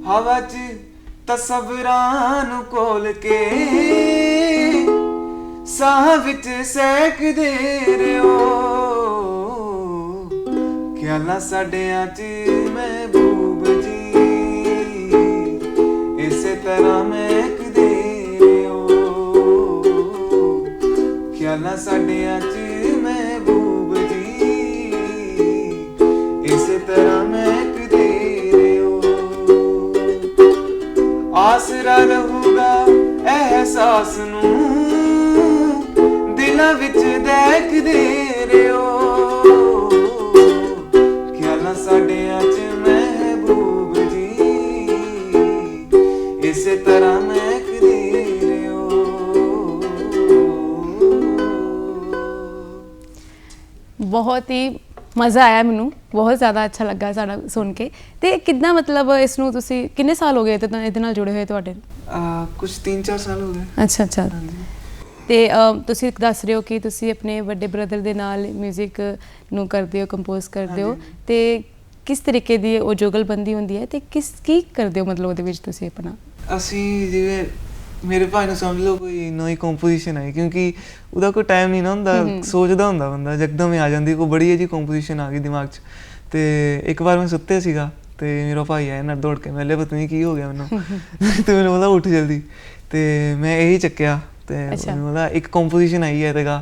ਹਵਾ 'ਚ ਤਸਵਰਾਂ ਨੂੰ ਕੋਲ ਕੇ ਸਾਹ ਵਿੱਚ ਸੈਕਦੇ ਰਿਓ। ਖਿਆਲਾਂ ਸਾਡਿਆਂ 'ਚ ਇਸੇ ਤਰ੍ਹਾਂ ਮਹਿਕਦੇ ਰਿਓ ਖਿਆਲਾਂ ਸਾਡਿਆਂ 'ਚ ਮਹਿਬੂਬ ਜੀ। ਇਸੇ ਤਰ੍ਹਾਂ ਮਹਿਕਦੇ ਰਿਓ ਆਸਰਾ ਰਹੂਗਾ ਅਹਿਸਾਸ ਨੂੰ। ਦਿਲਾਂ ਵਿੱਚ ਦੇਖਦੇ ਰਿਓ। ਮਜ਼ਾ ਆਇਆ ਮੈਨੂੰ ਬਹੁਤ ਜ਼ਿਆਦਾ ਅੱਛਾ ਲੱਗਾ ਸਾਡਾ ਸੁਣ ਕੇ। ਤੇ ਕਿੰਨਾ ਮਤਲਬ ਇਸ ਨੂੰ ਤੁਸੀਂ ਕਿੰਨੇ ਸਾਲ ਹੋ ਗਏ ਨਾਲ- ਇਹਦੇ ਨਾਲ ਜੁੜੇ ਹੋਏ ਤੁਹਾਡੇ? ਆ ਕੁਝ 3-4 ਸਾਲ ਹੋ ਗਏ। ਅੱਛਾ ਅੱਛਾ। ਹਾਂਜੀ। ਤੇ ਅਮ, ਤੁਸੀਂ ਦੱਸ ਰਹੇ ਹੋ ਕਿ ਤੁਸੀਂ ਆਪਣੇ ਵੱਡੇ ਬ੍ਰਦਰ ਦੇ ਨਾਲ 뮤직 ਨੂੰ ਕਰਦੇ ਹੋ ਕੰਪੋਜ਼ ਕਰਦੇ ਹੋ। ਤੇ ਕਿਸ ਤਰੀਕੇ ਦੀ ਉਹ ਜੁਗਲਬੰਦੀ ਹੁੰਦੀ ਹੈ ਤੇ ਕਿਸ ਕੀ ਕਰਦੇ ਹੋ ਮਤਲਬ ਉਹਦੇ ਵਿੱਚ ਤੁਸੀਂ ਆਪਣਾ? ਅਸੀਂ ਜਿਵੇਂ ਮੇਰੇ ਭਾਈ ਨੂੰ ਸਮਝ ਲਓ ਕੋਈ ਨਵੀਂ ਕੰਪੋਜੀਸ਼ਨ ਆਈ ਕਿਉਂਕਿ ਉਹਦਾ ਕੋਈ ਟਾਈਮ ਨਹੀਂ ਨਾ ਹੁੰਦਾ ਹਮ। ਸੋਚਦਾ ਹੁੰਦਾ ਬੰਦਾ ਯਕਦਮ ਹੀ ਆ ਜਾਂਦੀ ਕੋਈ ਬੜੀ ਜਿਹੀ ਕੰਪੋਜੀਸ਼ਨ ਆ ਗਈ ਦਿਮਾਗ 'ਚ ਤੇ ਇੱਕ ਵਾਰ ਮੈਂ ਸੁੱਤੇ ਸੀਗਾ ਤੇ ਮੇਰਾ ਭਾਈ ਆਇਆ ਨਾ ਦੌੜ ਕੇ ਮੈਂ ਲਿਆ ਪਤਾ ਨਹੀਂ ਕੀ ਹੋ ਗਿਆ ਮੈਨੂੰ ਤੇ ਮੈਨੂੰ ਬੋਲਾ ਉੱਠ ਜਲਦੀ ਤੇ ਮੈਂ ਇਹੀ ਚੱਕਿਆ ਤੇ ਅੱਛਾ। ਮੈਨੂੰ ਬੋਲਾ ਇੱਕ ਕੰਪੋਜੀਸ਼ਨ ਆਈ ਹੈ ਤੇਗਾ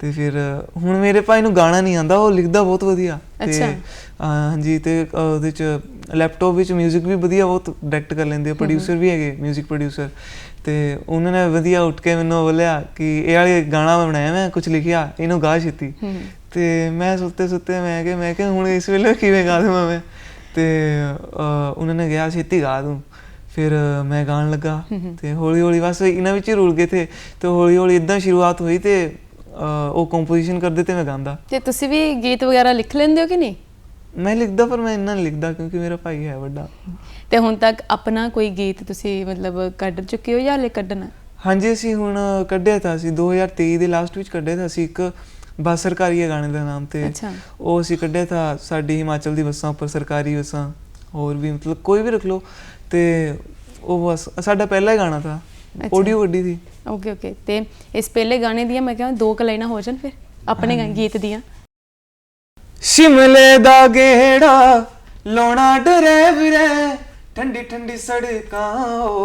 ਤੇ ਫਿਰ ਹੁਣ ਮੇਰੇ ਭਾਈ ਨੂੰ ਗਾਣਾ ਨਹੀਂ ਆਂਦਾ ਉਹ ਲਿਖਦਾ ਬਹੁਤ ਵਧੀਆ ਅੱਛਾ। ਅਹ ਹਾਂਜੀ ਤੇ ਅਹ ਉਹਦੇ ਚ ਲੈਪਟਾਪ ਵਿੱਚ 뮤직 ਵੀ ਵਧੀਆ ਬਹੁਤ ਡਾਇਰੈਕਟ ਕਰ ਲੈਂਦੇ ਆ ਪ੍ਰੋਡਿਊਸਰ ਵੀ ਹੈਗੇ 뮤직 ਪ੍ਰੋਡਿਊਸਰ ਤੇ ਉਹਨਾਂ ਨੇ ਵਧੀਆ ਉੱਠ ਕੇ ਮੈਨੂੰ ਬੋਲਿਆ ਕਿ ਇਹ ਵਾਲੀ ਗਾਣਾ ਬਣਾਇਆ ਮੈਂ ਕੁਝ ਲਿਖਿਆ ਇਹਨੂੰ ਗਾ ਛੇਤੀ। ਤੇ ਮੈਂ ਸੁੱਤੇ ਸੁੱਤੇ ਮੈਂ ਕਿ ਮੈਂ ਕਿ ਹੁਣ ਇਸ ਵੇਲੇ ਕਿਵੇਂ ਗਾ ਦੇਵਾਂ ਮੈਂ? ਤੇ ਉਹਨਾਂ ਨੇ ਕਿਹਾ ਛੇਤੀ ਗਾ ਦੂੰ ਫਿਰ ਮੈਂ ਗਾਣ ਲੱਗਾ ਤੇ ਹੌਲੀ ਹੌਲੀ ਬਸ ਇਹਨਾਂ ਵਿੱਚ ਹੀ ਰੁਲ ਗਏ ਥੇ ਤੇ ਹੌਲੀ ਹੌਲੀ ਇਦਾਂ ਸ਼ੁਰੂਆਤ ਹੋਈ ਤੇ ਉਹ ਕੰਪੋਜੀਸ਼ਨ ਕਰਦੇ ਤੇ ਮੈਂ ਗਾਉਂਦਾ ਤੇ ਤੁਸੀਂ ਵੀ ਗੀਤ ਵਗੈਰਾ ਲਿਖ ਲੈਂਦੇ ਹੋ ਕਿ ਨਹੀਂ? ਮੈਂ ਲਿਖਦਾ ਪਰ ਮੈਂ ਇੰਨਾ ਨਹੀਂ ਲਿਖਦਾ ਕਿਉਂਕਿ ਮੇਰਾ ਭਾਈ ਹੈ ਵੱਡਾ। ਤੇ ਹੁਣ ਤੱਕ ਆਪਣਾ ਕੋਈ ਗੀਤ ਤੁਸੀਂ ਮਤਲਬ ਕੱਢ ਚੁੱਕੇ ਹੋ ਜਾਂ ਹਲੇ ਕੱਢਣਾ? ਹਾਂਜੀ ਅਸੀਂ ਹੁਣ ਕੱਢਿਆ ਤਾਂ ਅਸੀਂ 2023 ਦੇ ਲਾਸਟ ਵਿੱਚ ਕੱਢਿਆ ਤਾਂ ਅਸੀਂ ਇੱਕ ਬੱਸ ਸਰਕਾਰੀ ਹੈ ਗਾਣੇ ਦਾ ਨਾਮ ਤੇ। ਅੱਛਾ। ਉਹ ਅਸੀਂ ਕੱਢਿਆ ਤਾਂ ਸਾਡੀ ਹਿਮਾਚਲ ਦੀ ਬੱਸਾਂ ਉੱਪਰ ਸਰਕਾਰੀ ਬੱਸਾਂ ਹੋਰ ਵੀ ਮਤਲਬ ਕੋਈ ਵੀ ਰੱਖ ਲਓ ਤੇ ਉਹ ਬਸ ਸਾਡਾ ਪਹਿਲਾ ਹੀ ਗਾਣਾ ਅੱਛਾ। ਆਡੀਓ ਵੱਡੀ ਸੀ। ਓਕੇ ਓਕੇ ਤੇ ਇਸ ਪਹਿਲੇ ਗਾਣੇ ਦੀਆਂ ਮੈਂ ਕਿਹਾ ਦੋ ਕੁ ਲਾਈਨਾਂ ਹੋ ਜਾਣ ਫਿਰ ਆਪਣੇ ਗਾ- ਗੀਤ ਦੀਆਂ। ਸ਼ਿਮਲੇ ਦਾ ਗੇੜਾ ਲੋਣਾ ਡਰਾਈਵਰੇ ਠੰਡੀ ਠੰਡੀ ਸੜਕਾਂ, ਓ।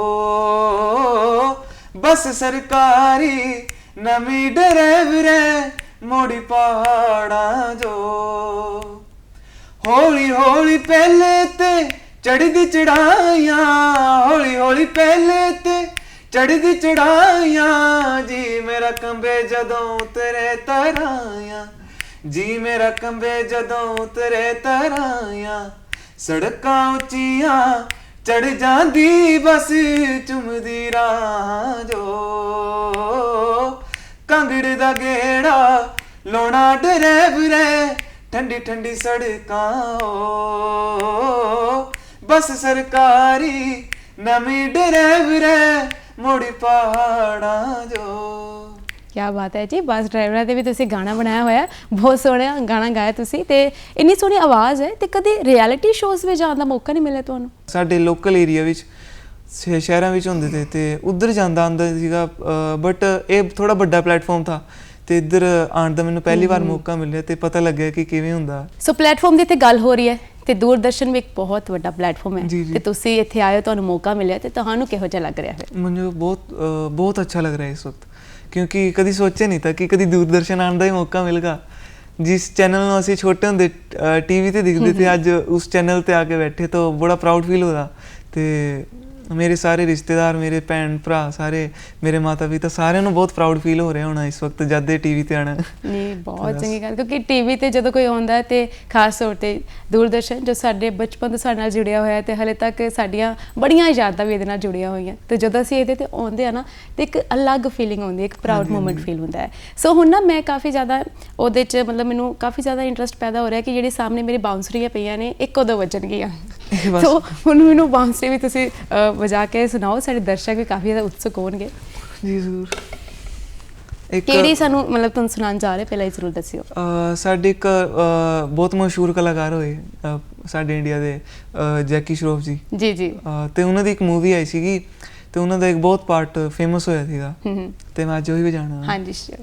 ਬਸ ਸਰਕਾਰੀ ਨਵੀਂ ਡਰਾਈਵਰੇ ਮੋੜੀ ਪਹਾੜਾਂ ਜੋ। ਹੌਲੀ ਹੌਲੀ ਪਹਿਲੇ ਤੇ ਚੜ੍ਹਦੀ ਚੜਾਈਆਂ ਹੌਲੀ ਹੌਲੀ ਪਹਿਲੇ ਤੇ ਚੜ੍ਹਦੀ ਚੜਾਈਆਂ ਜੀ ਮੇਰਾ ਕੰਬੇ ਜਦੋਂ ਤੇਰੇ ਤਰਾਈਆਂ। ਜੀ ਮੇਰਾ ਕੰਬੇ ਜਦੋਂ ਤੇਰੇ ਤਰਾਈਆਂ ਸੜਕਾਂ ਉੱਚੀਆਂ ਚੜ ਜਾਂਦੀ, ਬਸ ਚੁੰਮਦੀ ਰਾਹ ਜੋ। ਕੰਗੜ ਦਾ ਗੇੜਾ ਲੋਣਾ ਡਰਾਈਵਰੇ ਠੰਡੀ ਠੰਡੀ ਸੜਕਾਂ ਓ ਬਸ ਸਰਕਾਰੀ ਨਵੀਂ ਡਰਾਈਵਰੇ ਮੋੜੀ ਪਹਾੜਾਂ ਜੋ। ਕੀ ਬਾਤ ਹੈ ਜੀ ਬੱਸ ਡਰਾਈਵਰਾਂ ਤੇ ਵੀ ਤੁਸੀਂ ਗਾਣਾ ਬਣਾਇਆ ਹੋਇਆ ਹੈ। ਬਹੁਤ ਸੋਹਣਾ ਗਾਣਾ ਗਾਇਆ ਤੁਸੀਂ ਤੇ ਇੰਨੀ ਸੋਹਣੀ ਆਵਾਜ਼ ਹੈ ਤੇ ਕਦੇ ਰਿਐਲਿਟੀ ਸ਼ੋਜ਼ ਵਿੱਚ ਜਾਣ ਦਾ ਮੌਕਾ ਨਹੀਂ ਮਿਲਿਆ ਤੁਹਾਨੂੰ ਸਾਡੇ ਲੋਕਲ ਏਰੀਆ ਵਿੱਚ ਸ਼ਹਿ- ਸ਼ਹਿਰਾਂ ਵਿੱਚ ਹੁੰਦੇ ਤੇ ਤੇ ਉਧਰ ਜਾਂਦਾ ਆਂਦਾ ਸੀਗਾ ਬਟ ਇਹ ਥੋੜਾ ਵੱਡਾ ਪਲੇਟਫਾਰਮ ਥਾ ਤੇ ਇੱਧਰ ਆਉਣ ਦਾ ਮੈਨੂੰ ਪਹਿਲੀ ਵਾਰ ਮੌਕਾ ਮਿਲਿਆ ਤੇ ਪਤਾ ਲੱਗਿਆ ਕਿ ਕਿਵੇਂ ਹੁੰਦਾ ਸੋ ਪਲੇਟਫਾਰਮ ਦੀ ਇੱਥੇ ਗੱਲ ਹੋ ਰਹੀ ਹੈ ਤੇ ਦੂਰਦਰਸ਼ਨ ਵੀ ਇੱਕ ਬਹੁਤ ਵੱਡਾ ਪਲੇਟਫਾਰਮ ਹੈ ਜੀ, ਜੀ। ਤੇ ਤੁਸੀਂ ਇੱਥੇ ਆਏ ਹੋ ਤੁਹਾਨੂੰ ਮੌਕਾ ਮਿਲਿਆ ਤੇ ਤੁਹਾਨੂੰ ਕਿਹੋ ਜਿਹਾ ਲੱਗ ਰਿਹਾ ਫਿਰ ਮੈਨੂੰ ਬਹੁਤ ਅ, ਬਹੁਤ ਅੱਛਾ ਲੱਗ ਰਿਹਾ ਹੈ ਇਸ ਵਕਤ ਕਿਉਂਕਿ ਕਦੀ ਸੋਚਿਆ ਨਹੀਂ ਤਾਂ ਕਿ ਕਦੀ ਦੂਰਦਰਸ਼ਨ ਆਉਣ ਦਾ ਹੀ ਮੌਕਾ ਮਿਲੇਗਾ। ਜਿਸ ਚੈਨਲ ਨੂੰ ਅਸੀਂ ਛੋਟੇ ਹੁੰਦੇ ਟੀਵੀ ਤੇ ਦਿਖਦੇ ਤੇ ਅੱਜ ਉਸ ਚੈਨਲ ਤੇ ਆ ਕੇ ਬੈਠੇ ਤਾਂ ਬੜਾ ਪ੍ਰਾਊਡ ਫੀਲ ਹੋਦਾ ਤੇ ਮੇਰੇ ਸਾਰੇ ਰਿਸ਼ਤੇਦਾਰ ਮੇਰੇ ਭੈਣ ਭਰਾ ਸਾਰੇ ਮੇਰੇ ਮਾਤਾ ਪਿਤਾ ਸਾਰਿਆਂ ਨੂੰ ਬਹੁਤ ਪ੍ਰਾਊਡ ਫੀਲ ਹੋ ਰਿਹਾ ਹੋਣਾ ਇਸ ਵਕਤ ਜਦ ਦੇ ਟੀਵੀ ਤੇ ਆਣਾ। ਨਹੀਂ ਬਹੁਤ ਚੰਗੀ ਗੱਲ ਕਿਉਂਕਿ ਟੀਵੀ ਤੇ ਜਦੋਂ ਕੋਈ ਆਉਂਦਾ ਤੇ ਖਾਸ ਤੌਰ ਤੇ ਦੂਰਦਰਸ਼ਨ ਜੋ ਸਾਡੇ ਬਚਪਨ ਤੋਂ ਸਾਡੇ ਨਾਲ ਜੁੜਿਆ ਹੋਇਆ ਤੇ ਹਲੇ ਤੱਕ ਸਾਡੀਆਂ ਬੜੀਆਂ ਯਾਦਾਂ ਵੀ ਇਹਦੇ ਨਾਲ ਜੁੜੀਆਂ ਹੋਈਆਂ। ਤੇ ਜਦੋਂ ਅਸੀਂ ਇਹਦੇ ਤੇ ਆਉਂਦੇ ਆ ਨਾ ਤੇ ਇੱਕ ਅਲੱਗ ਫੀਲਿੰਗ ਆਉਂਦੀ ਹੈ ਇੱਕ ਪ੍ਰਾਊਡ ਮੂਮੈਂਟ ਫੀਲ ਹੁੰਦਾ ਹੈ। ਸੋ ਹੁਣ ਨਾ ਮੈਂ ਕਾਫੀ ਜ਼ਿਆਦਾ ਉਹਦੇ ਚ ਮਤਲਬ ਮੈਨੂੰ ਕਾਫੀ ਜ਼ਿਆਦਾ ਇੰਟਰਸਟ ਪੈਦਾ ਹੋ ਰਿਹਾ ਕਿ ਜਿਹੜੀ ਸਾਹਮਣੇ ਮੇਰੀ ਬਾਉਂਸਰੀਆਂ ਪਈਆਂ ਨੇ ਇੱਕ ਉਦੋਂ ਵੱਜਣਗੀਆਂ। ਸੋ ਹੁਣ ਮੈਨੂੰ ਬਾਉਂਸਰੀ ਵੀ ਤੁਸੀਂ ਵਜਾ ਕੇ ਸੁਣਾਓ ਸਾਡੇ ਦਰਸ਼ਕ ਵੀ ਕਾਫੀ ਜ਼ਿਆਦਾ ਉਤਸੁਕ ਹੋਣਗੇ। ਜੀ ਜ਼ਰੂਰ। ਇੱਕ ਕਿਹੜੀ ਸਾਨੂੰ ਮਤਲਬ ਤੁਹਾਨੂੰ ਸੁਣਾਉਣ ਜਾ ਰਹੇ ਪਹਿਲਾਂ ਇਹ ਜ਼ਰੂਰ ਦੱਸਿਓ। ਸਾਡੇ ਇੱਕ ਬਹੁਤ ਮਸ਼ਹੂਰ ਕਲਾਕਾਰ ਹੋਏ ਸਾਡੇ ਇੰਡੀਆ ਦੇ ਜੈਕੀ ਸ਼ਰੋਫ ਜੀ। ਜੀ ਜੀ। ਤੇ ਉਹਨਾਂ ਦੀ ਇੱਕ ਮੂਵੀ ਆਈ ਸੀਗੀ ਤੇ ਉਹਨਾਂ ਦਾ ਇੱਕ ਬਹੁਤ ਪਾਰਟ ਫੇਮਸ ਹੋਇਆ ਸੀਗਾ। ਤੇ ਮੈਂ ਅੱਜ ਉਹੀ ਵਜਾਣਾ ਹਾਂਜੀ sure.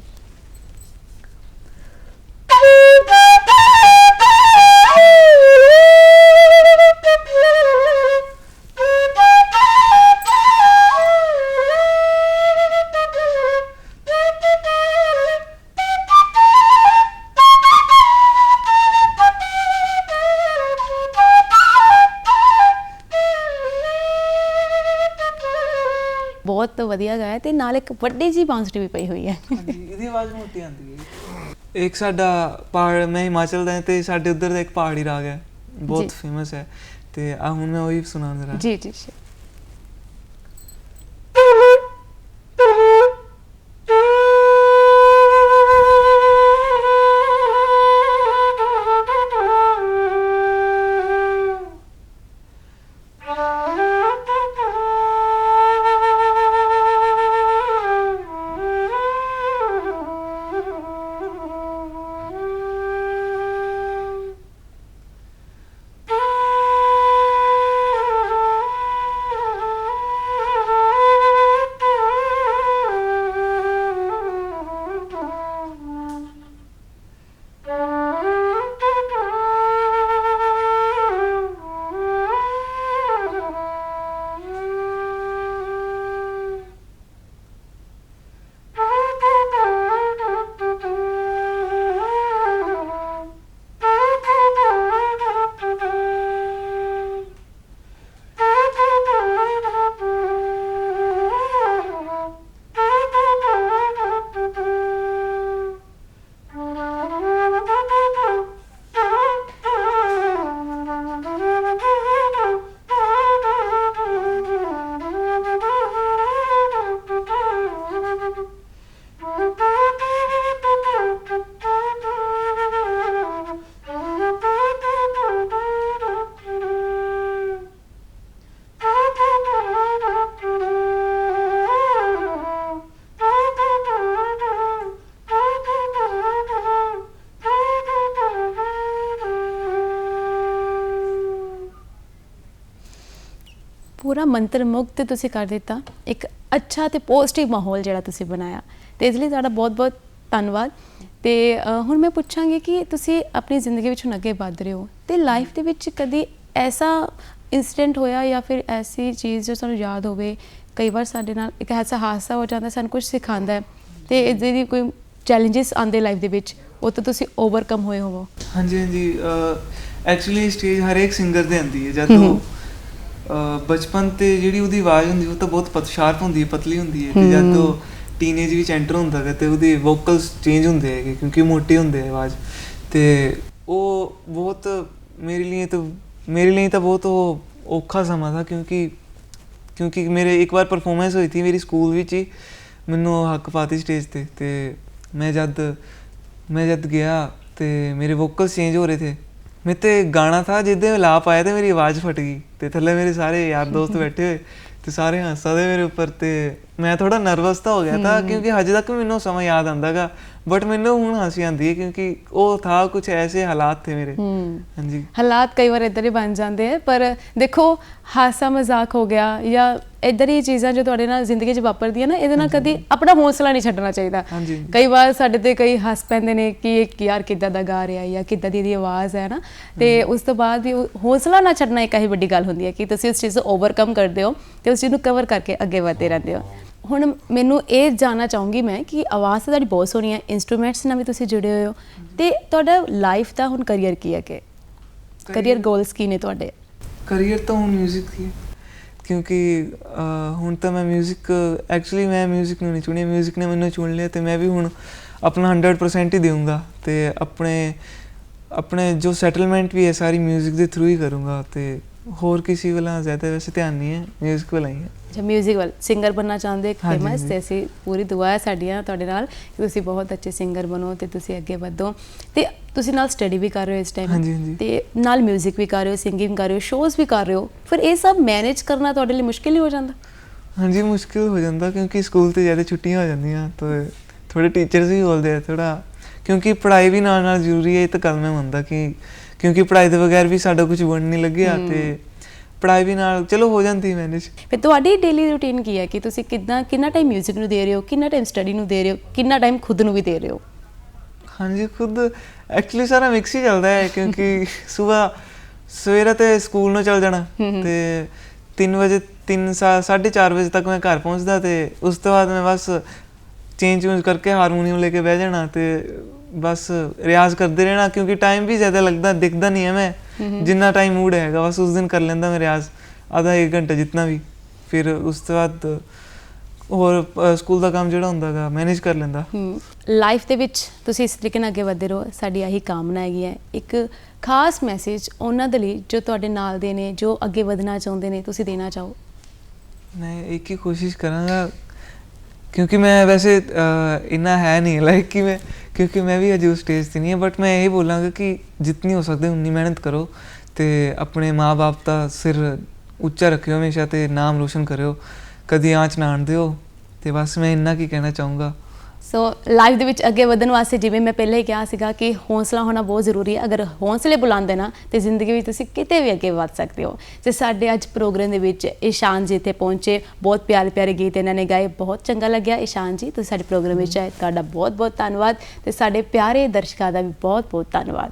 ਵਧੀਆ ਗਾਇਆ ਤੇ ਨਾਲ ਇੱਕ ਵੱਡੀ ਜੀ ਬਾਂਸਰੀ ਵੀ ਪਈ ਹੋਈ ਹੈ। ਹਾਂਜੀ ਇਹਦੀ ਆਵਾਜ਼ ਮੋਟੀ ਆਉਂਦੀ ਹੈ ਇੱਕ ਸਾਡਾ ਪਹਾੜ ਮੈਂ ਹਿਮਾਚਲ ਦਾ ਤੇ ਸਾਡੇ ਉੱਧਰ ਦਾ ਇੱਕ ਪਹਾੜੀ ਰਾਗ ਹੈ ਬਹੁਤ। ਫੇਮਸ ਹੈ। ਤੇ ਆ ਹੁਣ ਮੈਂ ਉਹੀ ਸੁਣਾਉਣ ਜਰਾ ਜੀ ਜੀ। ਮੰਤਰ ਮੁਗਤ ਤੁਸੀਂ ਕਰ ਦਿੱਤਾ। ਇੱਕ ਅੱਛਾ ਤੇ ਪੋਜ਼ਿਟਿਵ ਮਾਹੌਲ ਜਿਹੜਾ ਤੁਸੀਂ ਬਣਾਇਆ। ਤੇ ਇਸ ਲਈ ਤੁਹਾਡਾ ਬਹੁਤ-ਬਹੁਤ ਧੰਨਵਾਦ। ਤੇ ਹੁਣ ਮੈਂ ਪੁੱਛਾਂਗੀ ਕਿ ਤੁਸੀਂ ਆਪਣੀ ਜ਼ਿੰਦਗੀ ਵਿੱਚ ਹੁਣ ਅੱਗੇ ਵਧ ਰਹੇ ਹੋ। ਤੇ ਲਾਈਫ ਦੇ ਵਿੱਚ ਕਦੀ ਐਸਾ ਇਨਸੀਡੈਂਟ ਹੋਇਆ ਜਾਂ ਫਿਰ ਐਸੀ ਚੀਜ਼ ਜੋ ਸਾਨੂੰ ਯਾਦ ਹੋਵੇ ਕਈ ਵਾਰ ਸਾਡੇ ਨਾਲ ਇੱਕ ਐਸਾ ਹਾਦਸਾ ਹੋ ਜਾਂਦਾ ਸਾਨੂੰ ਕੁਝ ਸਿਖਾਉਂਦਾ ਹੈ। ਤੇ ਇਹਦੇ ਦੀ ਕੋਈ ਚੈਲੰਜਸ ਆਉਂਦੇ ਲਾਈਫ ਦੇ ਵਿੱਚ ਉਹ ਤਾਂ ਤੁਸੀਂ ਓਵਰਕਮ ਹੋਏ ਹੋਵੋ। ਹਾਂਜੀ ਹਾਂਜੀ ਐਕਚੁਅਲੀ ਸਟੇਜ ਹਰ ਇੱਕ ਸਿੰਗਰ ਦੇ ਆਉਂਦੀ ਹੈ। ਜਦ ਬਚਪਨ ਤੇ ਜਿਹੜੀ ਉਹਦੀ ਆਵਾਜ਼ ਹੁੰਦੀ ਉਹ ਤਾਂ ਬਹੁਤ ਪਤ ਸ਼ਾਰਪ ਹੁੰਦੀ ਹੈ ਪਤਲੀ ਹੁੰਦੀ ਹੈ ਤੇ ਜਦ ਉਹ ਟੀਨੇਜ ਵਿੱਚ ਐਂਟਰ ਹੁੰਦਾ ਹੈ ਤੇ ਉਹਦੇ ਵੋਕਲਸ ਚੇਂਜ ਹੁੰਦੇ ਹੈਗੇ ਕਿਉਂਕਿ ਮੋਟੇ ਹੁੰਦੇ ਆ ਆਵਾਜ਼। ਤੇ ਉਹ ਬਹੁਤ ਮੇਰੇ ਲਈ ਤਾਂ ਮੇਰੇ ਲਈ ਤਾਂ ਬਹੁਤ ਉਹ ਔਖਾ ਸਮਾਂ था ਕਿਉਂਕਿ ਕਿਉਂਕਿ ਮੇਰੇ ਇੱਕ ਵਾਰ ਪਰਫਾਰਮੈਂਸ ਹੋਈ ਸੀ ਮੇਰੀ ਸਕੂਲ ਵਿੱਚ ਹੀ ਮੈਨੂੰ ਹੱਕ ਪਾਤੀ ਸਟੇਜ ਤੇ ਤੇ ਮੈਂ ਜਦ ਮੈਂ ਜਦ ਗਿਆ ਤੇ ਮੇਰੇ ਵੋਕਲਸ ਚੇਂਜ ਹੋ ਰਹੇ ਥੇ। ਮੈਂ ਤੇ ਗਾਣਾ ਥਾ ਜਿੱਦੇ ਲਾਪ ਆਇਆ ਤੇ ਮੇਰੀ ਆਵਾਜ਼ ਫਟ ਗਈ ਤੇ ਥੱਲੇ ਮੇਰੇ ਸਾਰੇ ਯਾਰ ਦੋਸਤ ਬੈਠੇ ਹੋਏ ਤੇ ਸਾਰੇ ਹੱਸਦੇ ਮੇਰੇ ਉੱਪਰ ਤੇ ਮੈਂ ਥੋੜਾ ਨਰਵਸ ਤਾਂ ਹੋ ਗਿਆ ਤਾਂ ਕਿਉਂਕਿ ਹਜੇ ਤੱਕ ਮੈਨੂੰ ਸਮਾਂ ਯਾਦ ਆਂਦਾਗਾ ਬਟ ਮੈਨੂੰ ਹੁਣ ਹੱਸੀ ਆਂਦੀ ਹੈ ਕਿਉਂਕਿ ਉਹ ਥਾ ਕੁਝ ਐਸੇ ਹਾਲਾਤ ਥੇ ਮੇਰੇ। ਹੂੰ। ਹਾਂਜੀ। ਹਾਲਾਤ ਕਈ ਵਾਰ ਇਦਾਂ ਹੀ ਬਣ ਜਾਂਦੇ ਆ ਪਰ ਦੇਖੋ ਹਾਸਾ ਮਜ਼ਾਕ ਹੋ ਗਿਆ ਜਾਂ ਇਦਾਂ ਹੀ ਚੀਜ਼ਾਂ ਜੋ ਤੁਹਾਡੇ ਨਾਲ ਜ਼ਿੰਦਗੀ 'ਚ ਵਾਪਰਦੀਆਂ ਨਾ ਇਹਦੇ ਨਾਲ ਕਦੀ ਆਪਣਾ ਹੌਸਲਾ ਨਹੀਂ ਛੱਡਣਾ ਚਾਹੀਦਾ। ਕਈ ਵਾਰ ਸਾਡੇ ਤੇ ਕਈ ਹੱਸ ਪੈਂਦੇ ਨੇ ਕਿ ਇਹ ਯਾਰ ਕਿੱਦਾਂ ਦਾ ਗਾ ਰਿਹਾ ਜਾਂ ਕਿੱਦਾਂ ਦੀ ਇਹਦੀ ਆਵਾਜ਼ ਹੈ ਨਾ। ਤੇ ਉਸ ਤੋਂ ਬਾਅਦ ਵੀ ਹੌਸਲਾ ਨਾ ਛੱਡਣਾ ਇੱਕ ਇਹੀ ਵੱਡੀ ਗੱਲ ਹੁੰਦੀ ਹੈ ਕਿ ਤੁਸੀਂ ਉਸ ਚੀਜ਼ ਨੂੰ ਓਵਰਕਮ ਕਰਦੇ ਹੋ ਤੇ ਉਸ ਚੀਜ਼ ਨੂੰ ਕਵਰ ਕਰਕੇ ਅੱਗੇ ਵਧਦੇ ਰਹਿੰਦੇ ਹੋ। ਹੁਣ ਮੈਨੂੰ ਇਹ ਜਾਨਣਾ ਚਾਹੂੰਗੀ ਮੈਂ ਕਿ ਆਵਾਜ਼ ਤਾਂ ਤੁਹਾਡੀ ਬਹੁਤ ਸੋਹਣੀ ਹੈ ਇਨਸਟਰੂਮੈਂਟਸ ਨਾਲ ਵੀ ਤੁਸੀਂ ਜੁੜੇ ਹੋਏ ਹੋ ਤੇ ਤੁਹਾਡਾ ਲਾਈਫ ਦਾ ਹੁਣ ਕਰੀਅਰ ਕੀ ਹੈ ਕਿ ਕਰੀਅਰ ਗੋਲਸ ਕੀ ਨੇ ਤੁਹਾਡੇ ਕਰੀਅਰ ਤਾਂ ਹੁਣ 뮤직 ਦੀ ਹੈ ਕਿਉਂਕਿ ਅਹ, ਹੁਣ ਤਾਂ ਮੈਂ 뮤직 ਐਕਚੁਅਲੀ ਮੈਂ 뮤직 ਨੂੰ ਨਹੀਂ ਚੁਣਿਆ 뮤직 ਨੇ ਮੈਨੂੰ ਚੁਣ ਲਿਆ ਤੇ ਮੈਂ ਵੀ ਹੁਣ ਆਪਣਾ 100% ਹੀ ਦੇਵਾਂਗਾ ਤੇ ਆਪਣੇ ਆਪਣੇ ਜੋ ਸੈਟਲਮੈਂਟ ਵੀ ਹੈ ਸਾਰੀ 뮤직 ਦੇ ਥਰੂ ਹੀ ਕਰੂੰਗਾ ਤੇ ਹੋਰ ਕਿਸੇ ਵੱਲ ਜ਼ਿਆਦਾ ਵੈਸੇ ਧਿਆਨ ਨਹੀਂ ਹੈ 뮤직 ਵੱਲ ਹੀ ਹੈ ਅੱਛਾ 뮤직 ਵੱਲ ਸਿੰਗਰ ਬਣਨਾ ਚਾਹੁੰਦੇ ਇੱਕ ਹਾਂਜੀ, ਫੇਮਸ ਹਾਂਜੀ। ਤੇ ਅਸੀਂ ਪੂਰੀ ਦੁਆ ਹੈ ਸਾਡੀਆਂ ਤੁਹਾਡੇ ਨਾਲ ਕਿ ਤੁਸੀਂ ਬਹੁਤ ਅੱਛੇ ਸਿੰਗਰ ਬਣੋ ਤੇ ਤੁਸੀਂ ਅੱਗੇ ਵਧੋ ਤੇ ਤੁਸੀਂ ਨਾਲ ਸਟੱਡੀ ਵੀ ਕਰ ਰਹੇ ਹੋ ਇਸ ਟਾਈਮ ਹਾਂਜੀ, ਹਾਂਜੀ। ਤੇ ਨਾਲ 뮤직 ਵੀ ਕਰ ਰਹੇ ਹੋ ਸਿੰਗਿੰਗ ਕਰ ਰਹੇ ਹੋ ਸ਼ੋਜ਼ ਵੀ ਕਰ ਰਹੇ ਹੋ ਫਿਰ ਇਹ ਸਭ ਮੈਨੇਜ ਕਰਨਾ ਤੁਹਾਡੇ ਲਈ ਮੁਸ਼ਕਿਲ ਨਹੀਂ ਹੋ ਜਾਂਦਾ ਹਾਂਜੀ ਮੁਸ਼ਕਿਲ ਹੋ ਜਾਂਦਾ ਕਿਉਂਕਿ ਸਕੂਲ ਤੇ ਜ਼ਿਆਦਾ ਛੁੱਟੀਆਂ ਹੋ ਜਾਂਦੀਆਂ ਤਾਂ ਥੋੜੇ ਟੀਚਰਸ ਵੀ ਬੋਲਦੇ ਆ ਥੋੜਾ ਕਿਉਂਕਿ ਪੜ੍ਹਾਈ ਵੀ ਨਾਲ ਨਾਲ ਜ਼ਰੂਰੀ ਹੈ ਇਹ ਤਾਂ ਗੱਲ ਮੈਂ ਮੰਨਦਾ ਕਿ ਕਿਉਂਕਿ ਪੜ੍ਹਾਈ ਦੇ ਬਗੈਰ ਵੀ ਸਾਡਾ ਕੁਝ ਬਣ ਨਹੀਂ ਲੱਗਿਆ ਤੇ ਪੜ੍ਹਾਈ ਵੀ ਨਾਲ ਚਲੋ ਹੋ ਜਾਂਦੀ ਮੈਨੇਜ। ਫਿਰ ਤੁਹਾਡੀ ਡੇਲੀ ਰੂਟੀਨ ਕੀ ਹੈ ਕਿ ਤੁਸੀਂ ਕਿੰਨਾ ਕਿੰਨਾ ਟਾਈਮ 뮤직 ਨੂੰ ਦੇ ਰਹੇ ਹੋ ਕਿੰਨਾ ਟਾਈਮ ਸਟੱਡੀ ਨੂੰ ਦੇ ਰਹੇ ਹੋ ਕਿੰਨਾ ਟਾਈਮ ਖੁਦ ਨੂੰ ਵੀ ਦੇ ਰਹੇ ਹੋ? ਹਾਂਜੀ ਖੁਦ ਐਕਚੁਅਲੀ ਸਾਰਾ ਮਿਕਸ ਹੀ ਚੱਲਦਾ ਹੈ ਕਿਉਂਕਿ ਸਵੇਰ ਸਵੇਰੇ ਤੇ ਸਕੂਲ ਨੂੰ ਚਲ ਜਾਣਾ ਤੇ 3 ਵਜੇ 3 4:30 ਵਜੇ ਤੱਕ ਮੈਂ ਘਰ ਪਹੁੰਚਦਾ ਤੇ ਉਸ ਤੋਂ ਬਾਅਦ ਮੈਂ ਬਸ ਚੇਂਜ ਚੂੰਜ ਕਰਕੇ ਹਾਰਮੋਨੀਅਮ ਲੈ ਕੇ ਬਹਿ ਜਾਣਾ ਤੇ ਬਸ ਰਿਆਜ਼ ਕਰਦੇ ਰਹਿਣਾ ਕਿਉਂਕਿ ਟਾਈਮ ਵੀ ਜ਼ਿਆਦਾ ਲੱਗਦਾ ਦਿਖਦਾ ਨਹੀਂ ਹੈ ਮੈਂ ਜਿੰਨਾ ਟਾਈਮ ਮੂਡ ਹੈਗਾ ਬਸ ਉਸ ਦਿਨ ਕਰ ਲੈਂਦਾ ਮੈਂ ਰਿਆਜ਼। ਆਧਾ 1 ਘੰਟਾ ਜਿੰਨਾ ਵੀ। ਫਿਰ ਉਸ ਤੋਂ ਬਾਅਦ ਹੋਰ ਸਕੂਲ ਦਾ ਕੰਮ ਜਿਹੜਾ ਹੁੰਦਾਗਾ ਮੈਨੇਜ ਕਰ ਲੈਂਦਾ। ਲਾਈਫ ਦੇ ਵਿੱਚ ਤੁਸੀਂ ਇਸ ਤਰੀਕੇ ਨਾਲ ਅੱਗੇ ਵਧਦੇ ਰਹੋ। ਸਾਡੀ ਆਹੀ ਕਾਮਨਾ ਹੈਗੀ ਹੈ। ਇੱਕ ਖਾਸ ਮੈਸੇਜ ਉਹਨਾਂ ਦੇ ਲਈ ਜੋ ਤੁਹਾਡੇ ਨਾਲ ਦੇ ਨੇ ਜੋ ਅੱਗੇ ਵਧਣਾ ਚਾਹੁੰਦੇ ਨੇ ਤੁਸੀਂ ਦੇਣਾ ਚਾਹੋ। ਮੈਂ ਇੱਕ ਹੀ ਕੋਸ਼ਿਸ਼ ਕਰਾਂਗਾ ਕਿਉਂਕਿ ਮੈਂ ਵੈਸੇ ਇੰਨਾ ਹੈ ਨਹੀਂ ਲਾਈਕ ਕਿ ਮੈਂ, ਕਿਉਂਕਿ ਮੈਂ ਵੀ ਅਜੇ ਉਸ ਸਟੇਜ ਤੇ ਨਹੀਂ ਹਾਂ ਬਟ ਮੈਂ ਇਹ ਬੋਲਾਂਗਾ ਕਿ ਜਿੰਨੀ ਹੋ ਸਕਦੀ ਉਨੀ ਮਿਹਨਤ ਕਰੋ ਤੇ ਆਪਣੇ ਮਾਪੇ ਦਾ ਸਿਰ ਉੱਚਾ ਰੱਖਿਓ ਹਮੇਸ਼ਾ ਤੇ ਨਾਮ ਰੋਸ਼ਨ ਕਰਿਓ, ਕਦੀ ਆਂਚ ਨਾ ਆਣ ਦਿਓ ਤੇ ਬਸ ਮੈਂ ਇੰਨਾ ਕੀ ਕਹਿਣਾ ਚਾਹੂੰਗਾ। ਸੋ ਲਾਈਫ ਦੇ ਵਿੱਚ ਅੱਗੇ ਵਧਣ ਵਾਸਤੇ ਜਿਵੇਂ ਮੈਂ ਪਹਿਲਾਂ ਹੀ ਕਿਹਾ ਸੀਗਾ ਕਿ ਹੌਸਲਾ ਹੋਣਾ ਬਹੁਤ ਜ਼ਰੂਰੀ ਹੈ। ਅਗਰ ਹੌਸਲੇ ਬੁਲੰਦ ਨਾ, ਤੇ ਜ਼ਿੰਦਗੀ ਵਿੱਚ ਤੁਸੀਂ ਕਿਤੇ ਵੀ ਅੱਗੇ ਵਧ ਸਕਦੇ ਹੋ। ਤੇ ਸਾਡੇ ਅੱਜ ਪ੍ਰੋਗਰਾਮ ਦੇ ਵਿੱਚ ਇਸ਼ਾਨ ਜੀ ਇੱਥੇ ਪਹੁੰਚੇ। ਬਹੁਤ ਪਿਆਰੇ ਪਿਆਰੇ ਗੀਤ ਇਹਨਾਂ ਨੇ ਗਾਏ। ਬਹੁਤ ਚੰਗਾ ਲੱਗਿਆ। ਇਸ਼ਾਨ ਜੀ, ਤੁਸੀਂ ਸਾਡੇ ਪ੍ਰੋਗਰਾਮ ਵਿੱਚ ਆਏ। ਤੁਹਾਡਾ ਬਹੁਤ ਬਹੁਤ ਧੰਨਵਾਦ। ਤੇ ਸਾਡੇ ਪਿਆਰੇ ਦਰਸ਼ਕਾਂ ਦਾ ਵੀ ਬਹੁਤ ਬਹੁਤ ਧੰਨਵਾਦ।